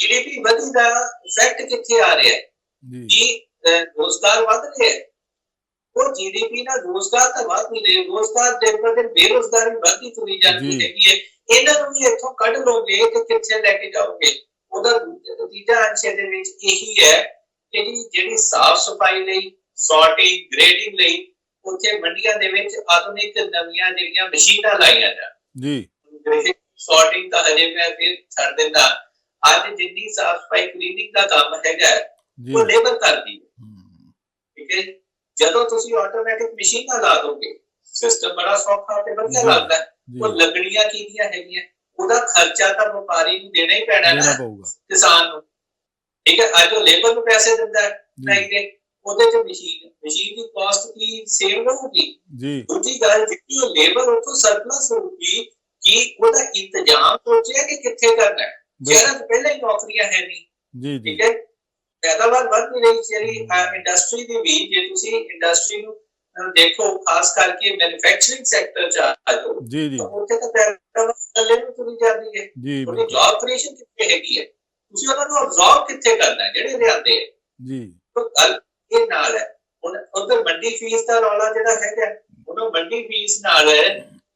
ਜੀਡੀਪੀ ਵਧੀ ਦਾ ਇਫੈਕਟ ਕਿੱਥੇ ਆ ਰਿਹਾ ਹੈ? ਜੀ। ਰੋਜ਼ਗਾਰ ਵਧ ਰਿਹਾ ਹੈ? ਉਹ ਜੀਡੀਪੀ ਨਾਲ ਰੋਜ਼ਗਾਰ ਤਾਂ ਵਧ ਨਹੀਂ ਰਿਹਾ ਰੋਜ਼ਗਾਰ ਦੇ ਪਰ ਬੇਰੋਜ਼ਗਾਰੀ ਵਧਦੀ ਤੁਰੀ ਜਾਂਦੀ। ਹੈਗੀ ਹੈ। ਇਹਨਾਂ ਨੂੰ ਵੀ ਇੱਥੋਂ ਕੱਢ ਲੋਗੇ ਤੇ ਕਿੱਥੇ ਲੈ ਕੇ ਜਾਓਗੇ। ਉਹਦਾ ਤੀਜਾ ਅੰਸ਼ ਦੇ ਵਿੱਚ ਇਹੀ ਹੈ ਕਿ ਜੀ ਜਿਹੜੀ ਸਾਫ਼ ਸਫ਼ਾਈ ਲਈ ਸੌਰਟਿੰਗ ਗ੍ਰੇਡਿੰਗ ਲਈ ਉੱਥੇ ਮੰਡੀਆਂ ਦੇ ਵਿੱਚ ਆਧੁਨਿਕ ਨਵੀਆਂ ਜਿਹੜੀਆਂ ਮਸ਼ੀਨਾਂ ਲਾਈਆਂ ਜਾਣ। ਜੀ। ਸੌਰਟਿੰਗ ਤਾਂ ਹਜੇ ਮੈਂ ਫਿਰ ਛੱਡ ਦਿੰਦਾ। ਅੱਜ ਜਿੰਨੀ ਸਾਫ਼ ਸਫ਼ਾਈ ਕਲੀਨਿੰਗ ਦਾ ਕੰਮ ਹੈਗਾ ਜੀ। ਉਹ ਲੇਬਰ ਕਰਦੀ ਹੈ। ਠੀਕ ਹੈ ਜੀ? ਜਦੋਂ ਤੁਸੀਂ ਆਟੋਮੈਟਿਕ ਮਸ਼ੀਨਾਂ ਲਾ ਦੋਗੇ ਸਿਸਟਮ ਬੜਾ ਸੌਖਾ ਤੇ ਵਧੀਆ ਜੀ। ਲੱਗਦਾ। ਹੈ। ਉਹ ਜੀ ਲੱਗਣੀਆਂ ਕੀਦੀਆਂ ਹੈਗੀਆਂ? ਉਹਦਾ ਖਰਚਾ ਤਾਂ ਵਪਾਰੀ ਨੂੰ ਦੇਣਾ ਹੀ ਪੈਣਾ ਨਾ ਕਿਸਾਨ ਨੂੰ। ਠੀਕ ਹੈ ਅੱਜ ਉਹ ਲੇਬਰ ਨੂੰ ਪੈਸੇ ਦਿੰਦਾ ਹੈ ਨਹੀਂ ਉਹਦੇ ਚ ਮਸ਼ੀਨ ਮਸ਼ੀਨ ਦੀ ਕਾਸਟ ਕੀ ਸੇਵ ਹੋਊਗੀ ਜੀ। ਦੂਜੀ ਗੱਲ ਜਿਹੜੀ ਉਹ ਲੇਬਰ ਉੱਥੋਂ ਸਰਪਲਸ ਹੋਊਗੀ ਕਿ ਉਹਦਾ ਇੰਤਜ਼ਾਮ ਸੋਚਿਆ ਕਿ ਕਿੱਥੇ ਕਰਨਾ ਹੈ? ਸ਼ਹਿਰਾਂ 'ਚ ਪਹਿਲਾਂ ਹੀ ਨੌਕਰੀਆਂ ਹੈ ਨਹੀਂ। ਜੀ ਜੀ। ਠੀਕ ਹੈ? ਪੈਦਾਵਾਰ ਵੱਧ ਨਹੀਂ ਰਹੀ ਜਿਹੜੀ ਇੰਡਸਟਰੀ ਦੀ ਵੀ ਜੇ ਤੁਸੀਂ ਇੰਡਸਟਰੀ ਨੂੰ ਦੇਖੋ ਖਾਸ ਕਰਕੇ ਮੈਨੂਫੈਕਚਰਿੰਗ ਸੈਕਟਰ 'ਚ ਆ ਜਾਓ ਜੀ ਜੀ। ਉੱਥੇ ਤਾਂ ਪੈਦਾਵਾਰ ਥੱਲੇ ਨੂੰ ਤੁਰੀ ਜਾਂਦੀ ਹੈ। ਜੀ ਬਿਲਕੁਲ। ਜੌਬ ਕ੍ਰੀਏਸ਼ਨ ਕਿੱਥੇ ਹੈਗੀ ਹੈ? ਤੁਸੀਂ ਉਹਨਾਂ ਨੂੰ ਅਬਜ਼ੌਰਬ ਕਿੱਥੇ ਕਰਨਾ ਜਿਹੜੇ ਲਿਆਂਦੇ ਹੈ? ਜੀ। ਤਾਂ ਗੱਲ ਇਹ ਨਾਲ ਹੈ ਹੁਣ ਉਧਰ ਮੰਡੀ ਫੀਸ ਦਾ ਰੌਲਾ ਜਿਹੜਾ ਹੈਗਾ ਉਹਨੂੰ ਮੰਡੀ ਫੀਸ ਨਾਲ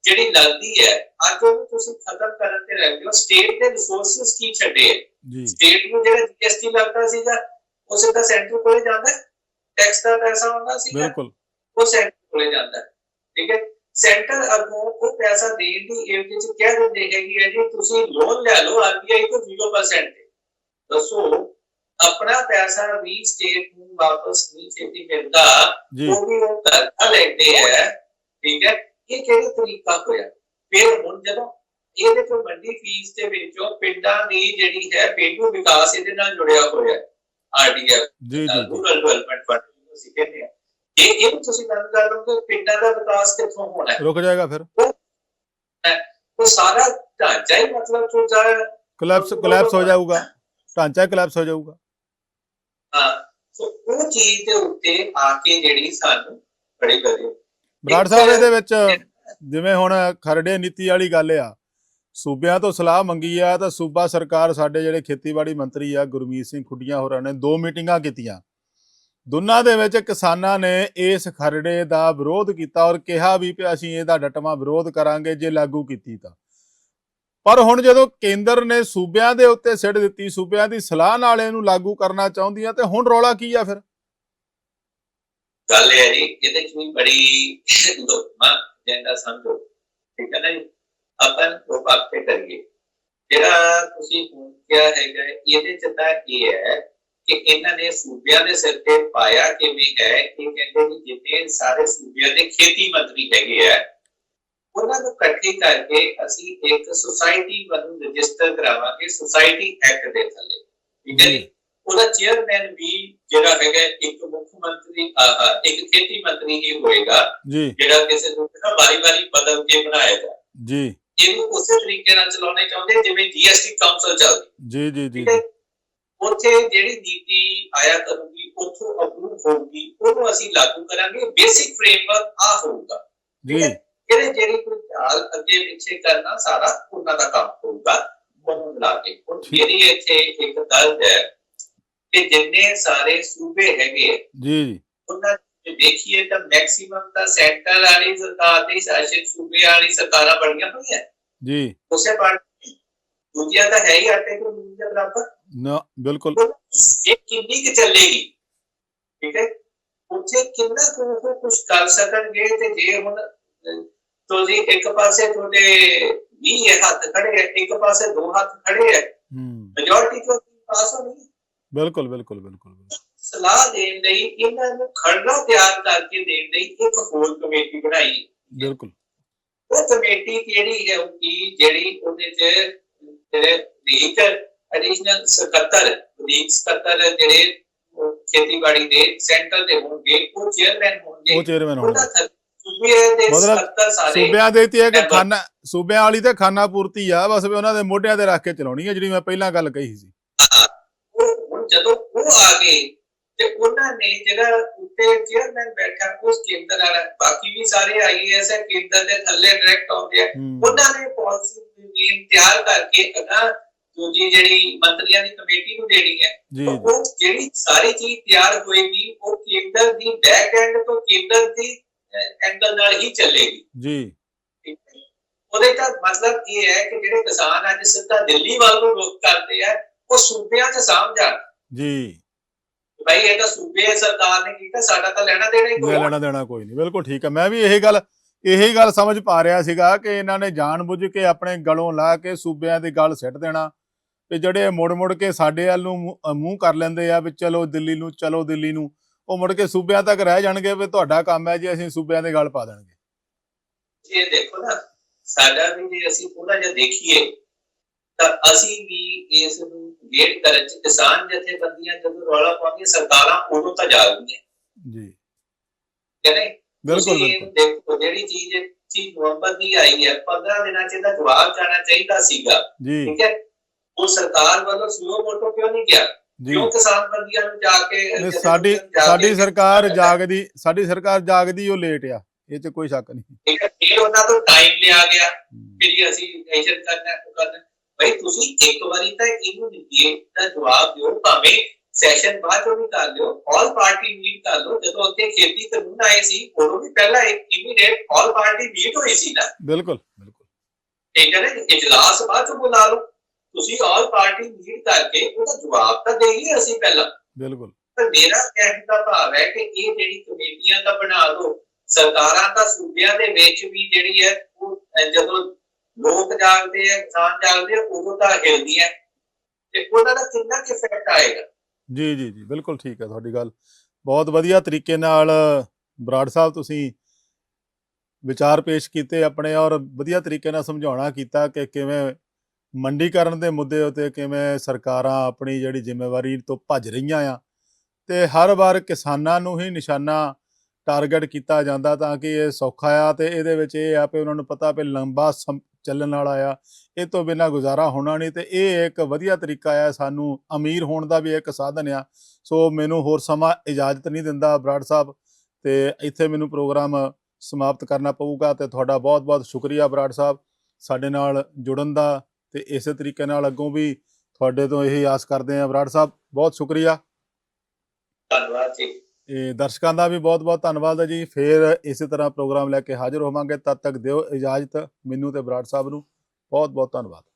ਜਿਹੜੀ ਲੱਗਦੀ ਹੈ ਅੱਜ ਉਹਨੂੰ ਤੁਸੀਂ ਖਤਮ ਕਰਨ ਤੇ ਰਹਿ ਹੋ। ਸਟੇਟ ਦੇ ਰਿਸੋਰਸਸ ਕੀ ਛੱਡੇ ਸਟੇਟ ਨੂੰ ਜਿਹੜਾ ਜੀਐਸਟੀ ਲੱਗਦਾ ਸੀਗਾ ਉਹ ਸਿੱਧਾ ਸੈਂਟਰ ਕੋਲੇ ਜਾਂਦਾ ਟੈਕਸ ਦਾ ਪੈਸਾ ਹੁੰਦਾ ਸੀਗਾ। ਬਿਲਕੁਲ। ਉਹ ਸੈਂਟਰ ਕੋਲੇ ਜਾਂਦਾ। ਠੀਕ ਹੈ? ਸੈਂਟਰ ਅੱਗੋਂ ਉਹ ਪੈਸਾ ਦੇਣ ਦੀ ਏਵਜ ਵਿੱਚ ਕਹਿ ਦਿੰਦੇ ਹੈਗੀ ਹੈ ਜੀ ਤੁਸੀਂ ਲੋਨ ਲੈ ਲਓ ਆਰਬੀਆਈ ਤੋਂ 0% ਤੇ। ਦੱਸੋ ਆਪਣਾ ਪੈਸਾ ਵੀ ਸਟੇਟ ਨੂੰ ਵਾਪਸ ਨਹੀਂ ਛੇਤੀ ਮਿਲਦਾ ਉਹ ਵੀ ਉਹ ਕਰਜ਼ਾ ਲੈਂਦੇ ਹੈ ਠੀਕ ਹੈ? ਇਹ ਕਿਹੜਾ ਤਰੀਕਾ ਹੋਇਆ? ਫਿਰ ਹੁਣ ਜਦੋਂ ਇਹਦੇ ਤੋਂ ਵੱਡੀ ਫੀਸ ਦੇ ਵਿੱਚੋਂ ਪਿੰਡਾਂ ਦੀ ਜਿਹੜੀ ਹੈ ਪੇਂਡੂ ਵਿਕਾਸ ਇਹਦੇ ਨਾਲ ਜੁੜਿਆ ਹੋਇਆ ਆਰਡੀਐਫ ਜੀ ਜੀ ਰੂਰਲ ਡਿਵੈਲਪਮੈਂਟ ਫੰਡ ਅਸੀਂ ਕਹਿੰਦੇ ਆ। ਇਹ ਇਹਨੂੰ ਤੁਸੀਂ ਗੱਲ ਕਰ ਲਓ ਕਿ ਪਿੰਡਾਂ ਦਾ ਵਿਕਾਸ ਕਿੱਥੋਂ ਹੋਣਾ ਹੈ? ਰੁਕ ਜਾਏਗਾ ਫਿਰ। ਉਹ ਸਾਰਾ ਢਾਂਚਾ ਹੀ ਮਤਲਬ ਜੋ ਜਾ ਕੋਲੈਪਸ ਕੋਲੈਪਸ ਹੋ ਜਾਊਗਾ। ਢਾਂਚਾ ਕੋਲੈਪਸ ਹੋ ਜਾਊਗਾ। ਹਾਂ। ਉਹ ਚੀਜ਼ ਦੇ ਉੱਤੇ ਆ ਕੇ ਜਿਹੜੀ ਸਾਨੂੰ ਬੜੀ ਕਰੇ ਬਰਾੜ ਸਾਹਿਬ ਇਹਦੇ ਵਿੱਚ ਜਿਵੇਂ ਹੁਣ ਖਰੜੇ ਨੀਤੀ ਵਾਲੀ ਗੱਲ ਆ। ਸੂਬਿਆਂ ਤੋਂ ਸਲਾਹ ਮੰਗੀ ਆ ਤਾਂ ਸੂਬਾ ਸਰਕਾਰ ਸਾਡੇ ਜਿਹੜੇ ਖੇਤੀਬਾੜੀ ਮੰਤਰੀ ਆ ਗੁਰਮੀਤ ਸਿੰਘ ਖੁੱਡੀਆਂ ਹੋਰਾਂ ਨੇ ਦੋ ਮੀਟਿੰਗਾਂ ਕੀਤੀਆਂ। ਦੋਨਾਂ ਦੇ ਵਿੱਚ ਕਿਸਾਨਾਂ ਨੇ ਇਸ ਖਰੜੇ ਦਾ ਵਿਰੋਧ ਕੀਤਾ ਔਰ ਕਿਹਾ ਵੀ ਕਿ ਅਸੀਂ ਇਹਦਾ ਡਟਵਾਂ ਵਿਰੋਧ ਕਰਾਂਗੇ ਜੇ ਲਾਗੂ ਕੀਤੀ ਤਾਂ। ਪਰ ਹੁਣ ਜਦੋਂ ਕੇਂਦਰ ਨੇ ਸੂਬਿਆਂ ਦੇ ਉੱਤੇ ਸਿੱਟ ਦਿੱਤੀ, ਸੂਬਿਆਂ ਦੀ ਸਲਾਹ ਨਾਲ ਇਹਨੂੰ ਲਾਗੂ ਕਰਨਾ ਚਾਹੁੰਦੀਆਂ ਤੇ ਹੁਣ ਰੌਲਾ ਕੀ ਆ ਫਿਰ? ਗੱਲ ਇਹ ਹੈ ਜੀ, ਇਹਦੇ ਚ ਵੀ ਬੜੀ ਲੋਕਮਾ ਜੈਂਡਾ ਸਮਝੋ, ਠੀਕ ਹੈ ਨਾ ਆਪਾਂ ਉਹ ਬਾਤ ਕਰੀਏ। ਜਿਹੜਾ ਤੁਸੀਂ ਹੁਣ ਕਿਹਾ ਹੈਗਾ, ਇਹਦੇ ਚ ਤਾਂ ਇਹ ਹੈ ਕਿ ਇਹਨਾਂ ਨੇ ਸੂਬਿਆਂ ਦੇ ਸਿਰ ਤੇ ਪਾਇਆ ਕਿਵੇਂ ਹੈ ਕਿ ਕਹਿੰਦੇ ਵੀ ਜਿੰਨੇ ਸਾਰੇ ਸੂਬਿਆਂ ਦੇ ਖੇਤੀ ਮੰਤਰੀ ਹੈਗੇ ਆ। ਉਹਨਾਂ ਨੂੰ ਇਕੱਠੇ ਕਰਕੇ ਅਸੀਂ ਇੱਕ ਸੁਸਾਇਟੀ ਨੂੰ ਰਜਿਸਟਰ ਕਰਾਵਾਂਗੇ ਸੁਸਾਇਟੀ ਐਕਟ ਦੇ ਥੱਲੇ। ਠੀਕ ਹੈ ਜੀ? ਉਹਦਾ ਚੇਅਰਮੈਨ ਵੀ ਜਿਹੜਾ ਹੈਗਾ ਇੱਕ ਮੁੱਖ ਮੰਤਰੀ ਇੱਕ ਖੇਤੀ ਮੰਤਰੀ ਹੀ ਹੋਏਗਾ ਜਿਹੜਾ ਕਿਸੇ ਨੂੰ ਨਾ ਵਾਰੀ-ਵਾਰੀ ਬਦਲ ਕੇ ਬਣਾਇਆ ਜਾ। ਇਹਨੂੰ ਉਸੇ ਤਰੀਕੇ ਨਾਲ ਚਲਾਉਣੇ ਚਾਹੁੰਦੇ ਜਿਵੇਂ ਜੀਐਸਟੀ ਕਾਉਂਸਲ ਚੱਲਦੀ। ਜੀ ਜੀ ਜੀ? ਉੱਥੇ ਜਿਹੜੀ ਨੀਤੀ ਆਇਆ ਕਰੂਗੀ ਉੱਥੋਂ ਅਪਰੂਵ ਹੋਊਗੀ ਉਹਨੂੰ ਅਸੀਂ ਲਾਗੂ ਕਰਾਂਗੇ ਬੇਸਿਕ ਫਰੇਮਵਰਕ ਆ ਹੋਊਗਾ। ਜੀ। ਇਹਦੇ ਜਿਹੜੀ ਕੋਈ ਚਾਲ ਅੱਗੇ ਪਿੱਛੇ ਕਰਨਾ ਸਾਰਾ ਉਹਨਾਂ ਦਾ ਕੰਮ ਹੋਊਗਾ ਉਹਨੂੰ ਮਿਲਾ ਕੇ। ਮੇਰੀ ਇੱਥੇ ਇੱਕ ਗੱਲ ਹੈ ਕਿ ਜਿੰਨੇ ਸਾਰੇ ਸੂਬੇ ਹੈਗੇ ਜੀ ਜੀ। ਉਹਨਾਂ ਚ ਦੇਖੀਏ ਤਾਂ ਮੈਕਸਿਮਮ ਤਾਂ ਸੈਂਟਰ ਵਾਲੀ ਸਰਕਾਰ ਦੀ ਸ਼ਾਸਿਤ ਸੂਬੇ ਵਾਲੀ ਸਰਕਾਰਾਂ ਬਣੀਆਂ ਹੋਈਆਂ। ਜੀ। ਉਸੇ ਪਾਰਟੀ ਦੂਜੀਆਂ ਤਾਂ ਹੈ ਹੀ ਆਟੇ ਤੋਂ ਮੂੰਹ ਦੇ ਬਰਾਬਰ। ਨਾ ਬਿਲਕੁਲ। ਇਹ ਕਿੰਨੀ ਕਿ ਚੱਲੇਗੀ? ਠੀਕ ਹੈ? ਉੱਥੇ ਕਿੰਨਾ ਕੁ ਕੁਝ ਕਰ ਸਕਣਗੇ ਤੇ ਜੇ ਹੁਣ ਤੁਸੀਂ ਇੱਕ ਪਾਸੇ ਤੁਹਾਡੇ 20 ਹੱਥ ਖੜੇ ਹੈ ਇੱਕ ਪਾਸੇ ਦੋ ਹੱਥ ਖੜੇ ਹੈ। ਮੈਜੋਰਟੀ ਤੋਂ ਪਾਸ ਹੋ ਨਹੀਂ ਬਿਲਕੁਲ ਬਿਲਕੁਲ ਬਿਲਕੁਲ। ਸਲਾਹ ਦੇਣ ਲਈ ਇਹਨਾਂ ਨੂੰ ਖੜਨਾ ਤਿਆਰ ਕਰਕੇ ਦੇਣ ਲਈ ਇੱਕ ਹੋਰ ਕਮੇਟੀ ਬਣਾਈ। ਬਿਲਕੁਲ। ਉਹ ਕਮੇਟੀ ਕਿਹੜੀ ਹੈ? ਕਿ ਜਿਹੜੀ ਉਹਦੇ ਚ ਜਿਹੜੇ ਵੀਕ ਐਡੀਸ਼ਨਲ ਸਕੱਤਰ ਵੀਕ ਸਕੱਤਰ ਜਿਹੜੇ ਖੇਤੀਬਾੜੀ ਦੇ ਸੈਂਟਰ ਦੇ ਹੋਣਗੇ ਉਹ ਚੇਅਰਮੈਨ ਹੋਣਗੇ। ਉਹ ਚੇਅਰਮੈਨ ਹੋਣਗੇ। ਸੂਬੇ ਦੇ ਸਕੱਤਰ ਸਾਰੇ ਸੂਬਿਆਂ ਦੇ ਤੇ ਹੈ ਕਿ। ਖਾਨਾ ਸੂਬਿਆਂ ਵਾਲੀ ਤੇ ਖਾਨਾ ਪੂਰਤੀ ਆ ਬਸ ਵੀ ਉਹਨਾਂ ਦੇ ਮੋਢਿਆਂ ਤੇ ਰੱਖ ਕੇ ਚਲਾਉਣੀ ਹੈ ਜਿਹੜੀ ਮੈਂ ਪਹਿਲਾਂ ਗੱਲ ਕਹੀ ਸੀ। ਹੁਣ ਜਦੋਂ ਉਹ ਆ ਗਏ ਤੇ ਉਹਨਾਂ ਨੇ ਜਿਹੜਾ ਉੱਤੇ ਚੇਅਰਮੈਨ ਬੈਠਾ ਉਸ ਕੇਂਦਰ ਵਾਲਾ ਬਾਕੀ ਵੀ ਸਾਰੇ ਆਈਐਸ ਹੈ ਕੇਂਦਰ ਦੇ ਥੱਲੇ ਡਾਇਰੈਕਟ ਆਉਂਦੇ ਆ ਉਹਨਾਂ ਨੇ ਪਾਲਿਸੀ ਮੇਨ ਤਿਆਰ ਕਰਕੇ ਅਗਾ ਦੂਜੀ ਜਿਹੜੀ ਮੰਤਰੀਆਂ ਦੀ ਕਮੇਟੀ ਨੂੰ ਦੇਣੀ ਹੈ ਉਹ ਜਿਹੜੀ ਸਾਰੀ ਚੀਜ਼ ਤਿਆਰ ਹੋਏਗੀ ਉਹ ਕੇਂਦਰ ਦੀ ਬੈਕ ਐਂਡ ਤੋਂ ਕੇਂਦਰ ਦੀ ਐਂਗਲ ਨਾਲ ਹੀ ਚੱਲੇਗੀ। ਜੀ। ਉਹਦੇ ਦਾ ਮਤਲਬ ਇਹ ਹੈ ਕਿ ਜਿਹੜੇ ਕਿਸਾਨ ਅੱਜ ਸਿੱਧਾ ਦਿੱਲੀ ਵੱਲ ਨੂੰ ਰੁਖ ਕਰਦੇ ਆ ਉਹ ਸੂਬਿਆਂ 'ਚ ਸਾਂਭ ਜਾਣ। ਜੀ। ਭਾਈ ਇਹ ਤਾਂ ਸੂਬੇ ਸਰਕਾਰ ਨੇ ਕੀਤਾ ਸਾਡਾ ਤਾਂ ਲੈਣਾ ਦੇਣਾ ਹੀ ਕੋਈ। ਲੈਣਾ ਦੇਣਾ ਕੋਈ ਨਹੀਂ ਬਿਲਕੁਲ ਠੀਕ ਹੈ ਮੈਂ ਵੀ ਇਹ ਗੱਲ ਇਹੀ ਗੱਲ ਸਮਝ ਪਾ ਰਿਹਾ ਸੀਗਾ ਕਿ ਇਹਨਾਂ ਨੇ ਜਾਣ ਬੁੱਝ ਕੇ ਆਪਣੇ ਗਲੋਂ ਲਾ ਕੇ ਸੂਬਿਆਂ ਦੀ ਗੱਲ ਸਿੱਟ ਦੇਣਾ। ਤੇ ਜਿਹੜੇ ਮੁੜ ਮੁੜ ਕੇ ਸਾਡੇ ਵੱਲ ਨੂੰ ਮੂੰਹ- ਕਰ ਲੈਂਦੇ ਆ ਵੀ ਚਲੋ ਦਿੱਲੀ ਨੂੰ ਚਲੋ ਦਿੱਲੀ ਨੂੰ ਉਹ ਮੁੜ ਕੇ ਸੂਬਿਆਂ ਤੱਕ ਰਹਿ ਜਾਣਗੇ ਵੀ ਤੁਹਾਡਾ ਕੰਮ ਹੈ ਜੀ ਅਸੀਂ ਸੂਬਿਆਂ ਦੇ ਗੱਲ ਪਾ ਦੇਣਗੇ। ਇਹ ਦੇਖੋ ਨਾ ਸਾਡਾ ਵੀ ਜੇ ਅਸੀਂ ਥੋੜਾ ਜਿਹਾ ਦੇਖੀਏ ਤਾਂ ਅਸੀਂ ਵੀ ਇਸ ਨੂੰ ਗੇੜ ਕਰਨ ਚ ਕਿਸਾਨ ਜਥੇਬੰਦੀਆਂ ਜਦੋਂ ਰੌਲਾ ਪਾਉਂਦੀਆਂ ਸਰਕਾਰਾਂ ਉਦੋਂ ਤਾਂ ਜਾਗਦੀਆਂ ਜੀ। ਕਿ ਨਹੀਂ? ਬਿਲਕੁਲ ਦੇਖੋ ਜਿਹੜੀ ਚੀਜ਼ ਚੀਜ਼ ਨਵੰਬਰ ਦੀ ਆਈ ਹੈ 15 ਦਿਨਾਂ ਚ ਇਹਦਾ ਜਵਾਬ ਜਾਣਾ ਚਾਹੀਦਾ ਸੀਗਾ। ਜੀ। ਠੀਕ ਹੈ? ਉਹ ਸਰਕਾਰ ਵੱਲੋਂ ਸਲੋ ਮੋਟੋ ਕਿਉਂ ਨਹੀਂ ਗਿਆ ਜੀ ਕਿਉਂ ਕਿਸਾਨ ਬੰਦੀਆਂ ਨੂੰ ਜਾ ਕੇ ਨਹੀਂ, ਸਾਡੀ ਜਾ ਕੇ- ਸਾਡੀ ਸਰਕਾਰ ਜਾਗਦੀ ਸਾਡੀ ਸਰਕਾਰ ਜਾਗਦੀ ਉਹ ਲੇਟ ਆ ਇਹ 'ਚ ਕੋਈ ਸ਼ੱਕ ਨਹੀਂ ਠੀਕ ਹੈ ਫਿਰ ਉਹਨਾਂ ਤੋਂ ਟਾਈਮ ਲਿਆ ਗਿਆ ਕਿ ਜੀ ਅਸੀਂ ਐਕਸ਼ਨ ਕਰਨਾ ਹੈ, ਉਹ ਕਰਨਾ ਹੈ। ਬਈ ਤੁਸੀਂ ਇੱਕ ਵਾਰੀ ਤਾਂ ਇਹਨੂੰ ਦਿੱਤੀ ਦਾ ਜਵਾਬ ਦਿਓ ਭਾਵੇਂ ਸੈਸ਼ਨ ਬਾਅਦ ਚੋਂ ਵੀ ਕਰ ਲਿਓ ਆਲ ਪਾਰਟੀ ਮੀਟ ਕਰ ਲਓ ਜਦੋਂ ਅੱਗੇ ਖੇਤੀ ਕਾਨੂੰਨ ਆਏ ਸੀ ਉਦੋਂ ਵੀ ਪਹਿਲਾਂ ਇੱਕ ਇਮੀਡੀਏਟ ਆਲ ਪਾਰਟੀ ਮੀਟ ਹੋਈ ਸੀ ਨਾ ਬਿਲਕੁਲ ਬਿਲਕੁਲ ਠੀਕ ਹੈ ਨਾ ਇਜਲਾਸ ਬਾਅਦ ਚੋਂ ਬੁਲਾ ਲਓ ਤੁਸੀਂ ਆਲ ਪਾਰਟੀ ਮੀਟ ਕਰਕੇ ਉਹਦਾ ਜਵਾਬ ਤਾਂ ਦੇਈਏ ਅਸੀਂ ਪਹਿਲਾਂ। ਬਿਲਕੁਲ। ਪਰ ਮੇਰਾ ਕਹਿਣ ਦਾ ਭਾਵ ਹੈ ਕਿ ਇਹ ਜਿਹੜੀ ਕਮੇਟੀਆਂ ਦਾ ਬਣਾ ਦੋ ਸਰਕਾਰਾਂ ਤਾਂ ਸੂਬਿਆਂ ਦੇ ਵਿੱਚ ਵੀ ਜਿਹੜੀ ਹੈ ਉਹ ਜਦੋਂ ਲੋਕ ਜਾਗਦੇ ਆ ਕਿਸਾਨ ਜਾਗਦੇ ਆ ਉਦੋਂ ਤਾਂ ਹਿਲਦੀਆਂ ਤੇ ਉਹਨਾਂ ਦਾ ਕਿੰਨਾ ਕੁ ਇਫੈਕਟ ਆਏਗਾ? ਜੀ ਜੀ ਜੀ ਬਿਲਕੁਲ ਠੀਕ ਹੈ ਤੁਹਾਡੀ ਗੱਲ। ਬਹੁਤ ਵਧੀਆ ਤਰੀਕੇ ਨਾਲ ਬਰਾੜ ਸਾਹਿਬ ਤੁਸੀਂ ਵਿਚਾਰ ਪੇਸ਼ ਕੀਤੇ ਆਪਣੇ ਔਰ ਵਧੀਆ ਤਰੀਕੇ ਨਾਲ ਸਮਝਾਉਣਾ ਕੀਤਾ ਕਿ ਕਿਵੇਂ ਮੰਡੀਕਰਨ ਦੇ ਮੁੱਦੇ ਉਤੇ ਕਿਵੇਂ ਸਰਕਾਰਾਂ ਆਪਣੀ ਜਿਹੜੀ ਜ਼ਿੰਮੇਵਾਰੀ ਤੋਂ ਭੱਜ ਰਹੀਆਂ ਆ ਤੇ ਹਰ ਵਾਰ ਕਿਸਾਨਾਂ ਨੂੰ ਹੀ ਨਿਸ਼ਾਨਾ ਟਾਰਗੇਟ ਕੀਤਾ ਜਾਂਦਾ ਤਾਂ ਕਿ ਇਹ ਸੌਖਾ ਆ ਤੇ ਇਹਦੇ ਵਿੱਚ ਇਹ ਆ ਕਿ ਉਹਨਾਂ ਨੂੰ ਪਤਾ ਵੀ ਲੰਬਾ ਸਮ- ਚੱਲਣ ਵਾਲਾ ਆ, ਇਹ ਤੋਂ ਬਿਨਾਂ ਗੁਜ਼ਾਰਾ ਹੋਣਾ ਨਹੀਂ ਤੇ ਇਹ ਇੱਕ ਵਧੀਆ ਤਰੀਕਾ ਆ, ਸਾਨੂੰ ਅਮੀਰ ਹੋਣ ਦਾ ਵੀ ਇੱਕ ਸਾਧਨ ਆ। ਸੋ ਮੈਨੂੰ ਹੋਰ ਸਮਾਂ ਇਜਾਜ਼ਤ ਨਹੀਂ ਦਿੰਦਾ ਬਰਾੜ ਸਾਹਿਬ ਤੇ ਇੱਥੇ ਮੈਨੂੰ ਪ੍ਰੋਗਰਾਮ ਸਮਾਪਤ ਕਰਨਾ ਪਊਗਾ ਤੇ ਤੁਹਾਡਾ ਬਹੁਤ-ਬਹੁਤ ਸ਼ੁਕਰੀਆ ਬਰਾੜ ਸਾਹਿਬ। ਸਾਡੇ ਨਾਲ ਜੁੜਨ ਦਾ ਤੇ ਇਸੇ ਤਰੀਕੇ ਨਾਲ ਅੱਗੋਂ ਵੀ ਤੁਹਾਡੇ ਤੋਂ ਇਹੀ ਆਸ ਕਰਦੇ ਹਾਂ ਬਰਾੜ ਸਾਹਿਬ ਬਹੁਤ ਸ਼ੁਕਰੀਆ। ਧੰਨਵਾਦ ਜੀ। ਇਹ ਦਰਸ਼ਕਾਂ ਦਾ ਵੀ ਬਹੁਤ-ਬਹੁਤ ਧੰਨਵਾਦ ਹੈ ਜੀ। ਫੇਰ ਇਸੇ ਤਰ੍ਹਾਂ ਪ੍ਰੋਗਰਾਮ ਲੈ ਕੇ ਹਾਜ਼ਰ ਹੋਵਾਂਗੇ। ਤਦ ਤੱਕ ਦਿਓ ਇਜਾਜ਼ਤ ਮੈਨੂੰ ਤੇ ਬਰਾੜ ਸਾਹਿਬ ਨੂੰ। ਬਹੁਤ-ਬਹੁਤ ਧੰਨਵਾਦ।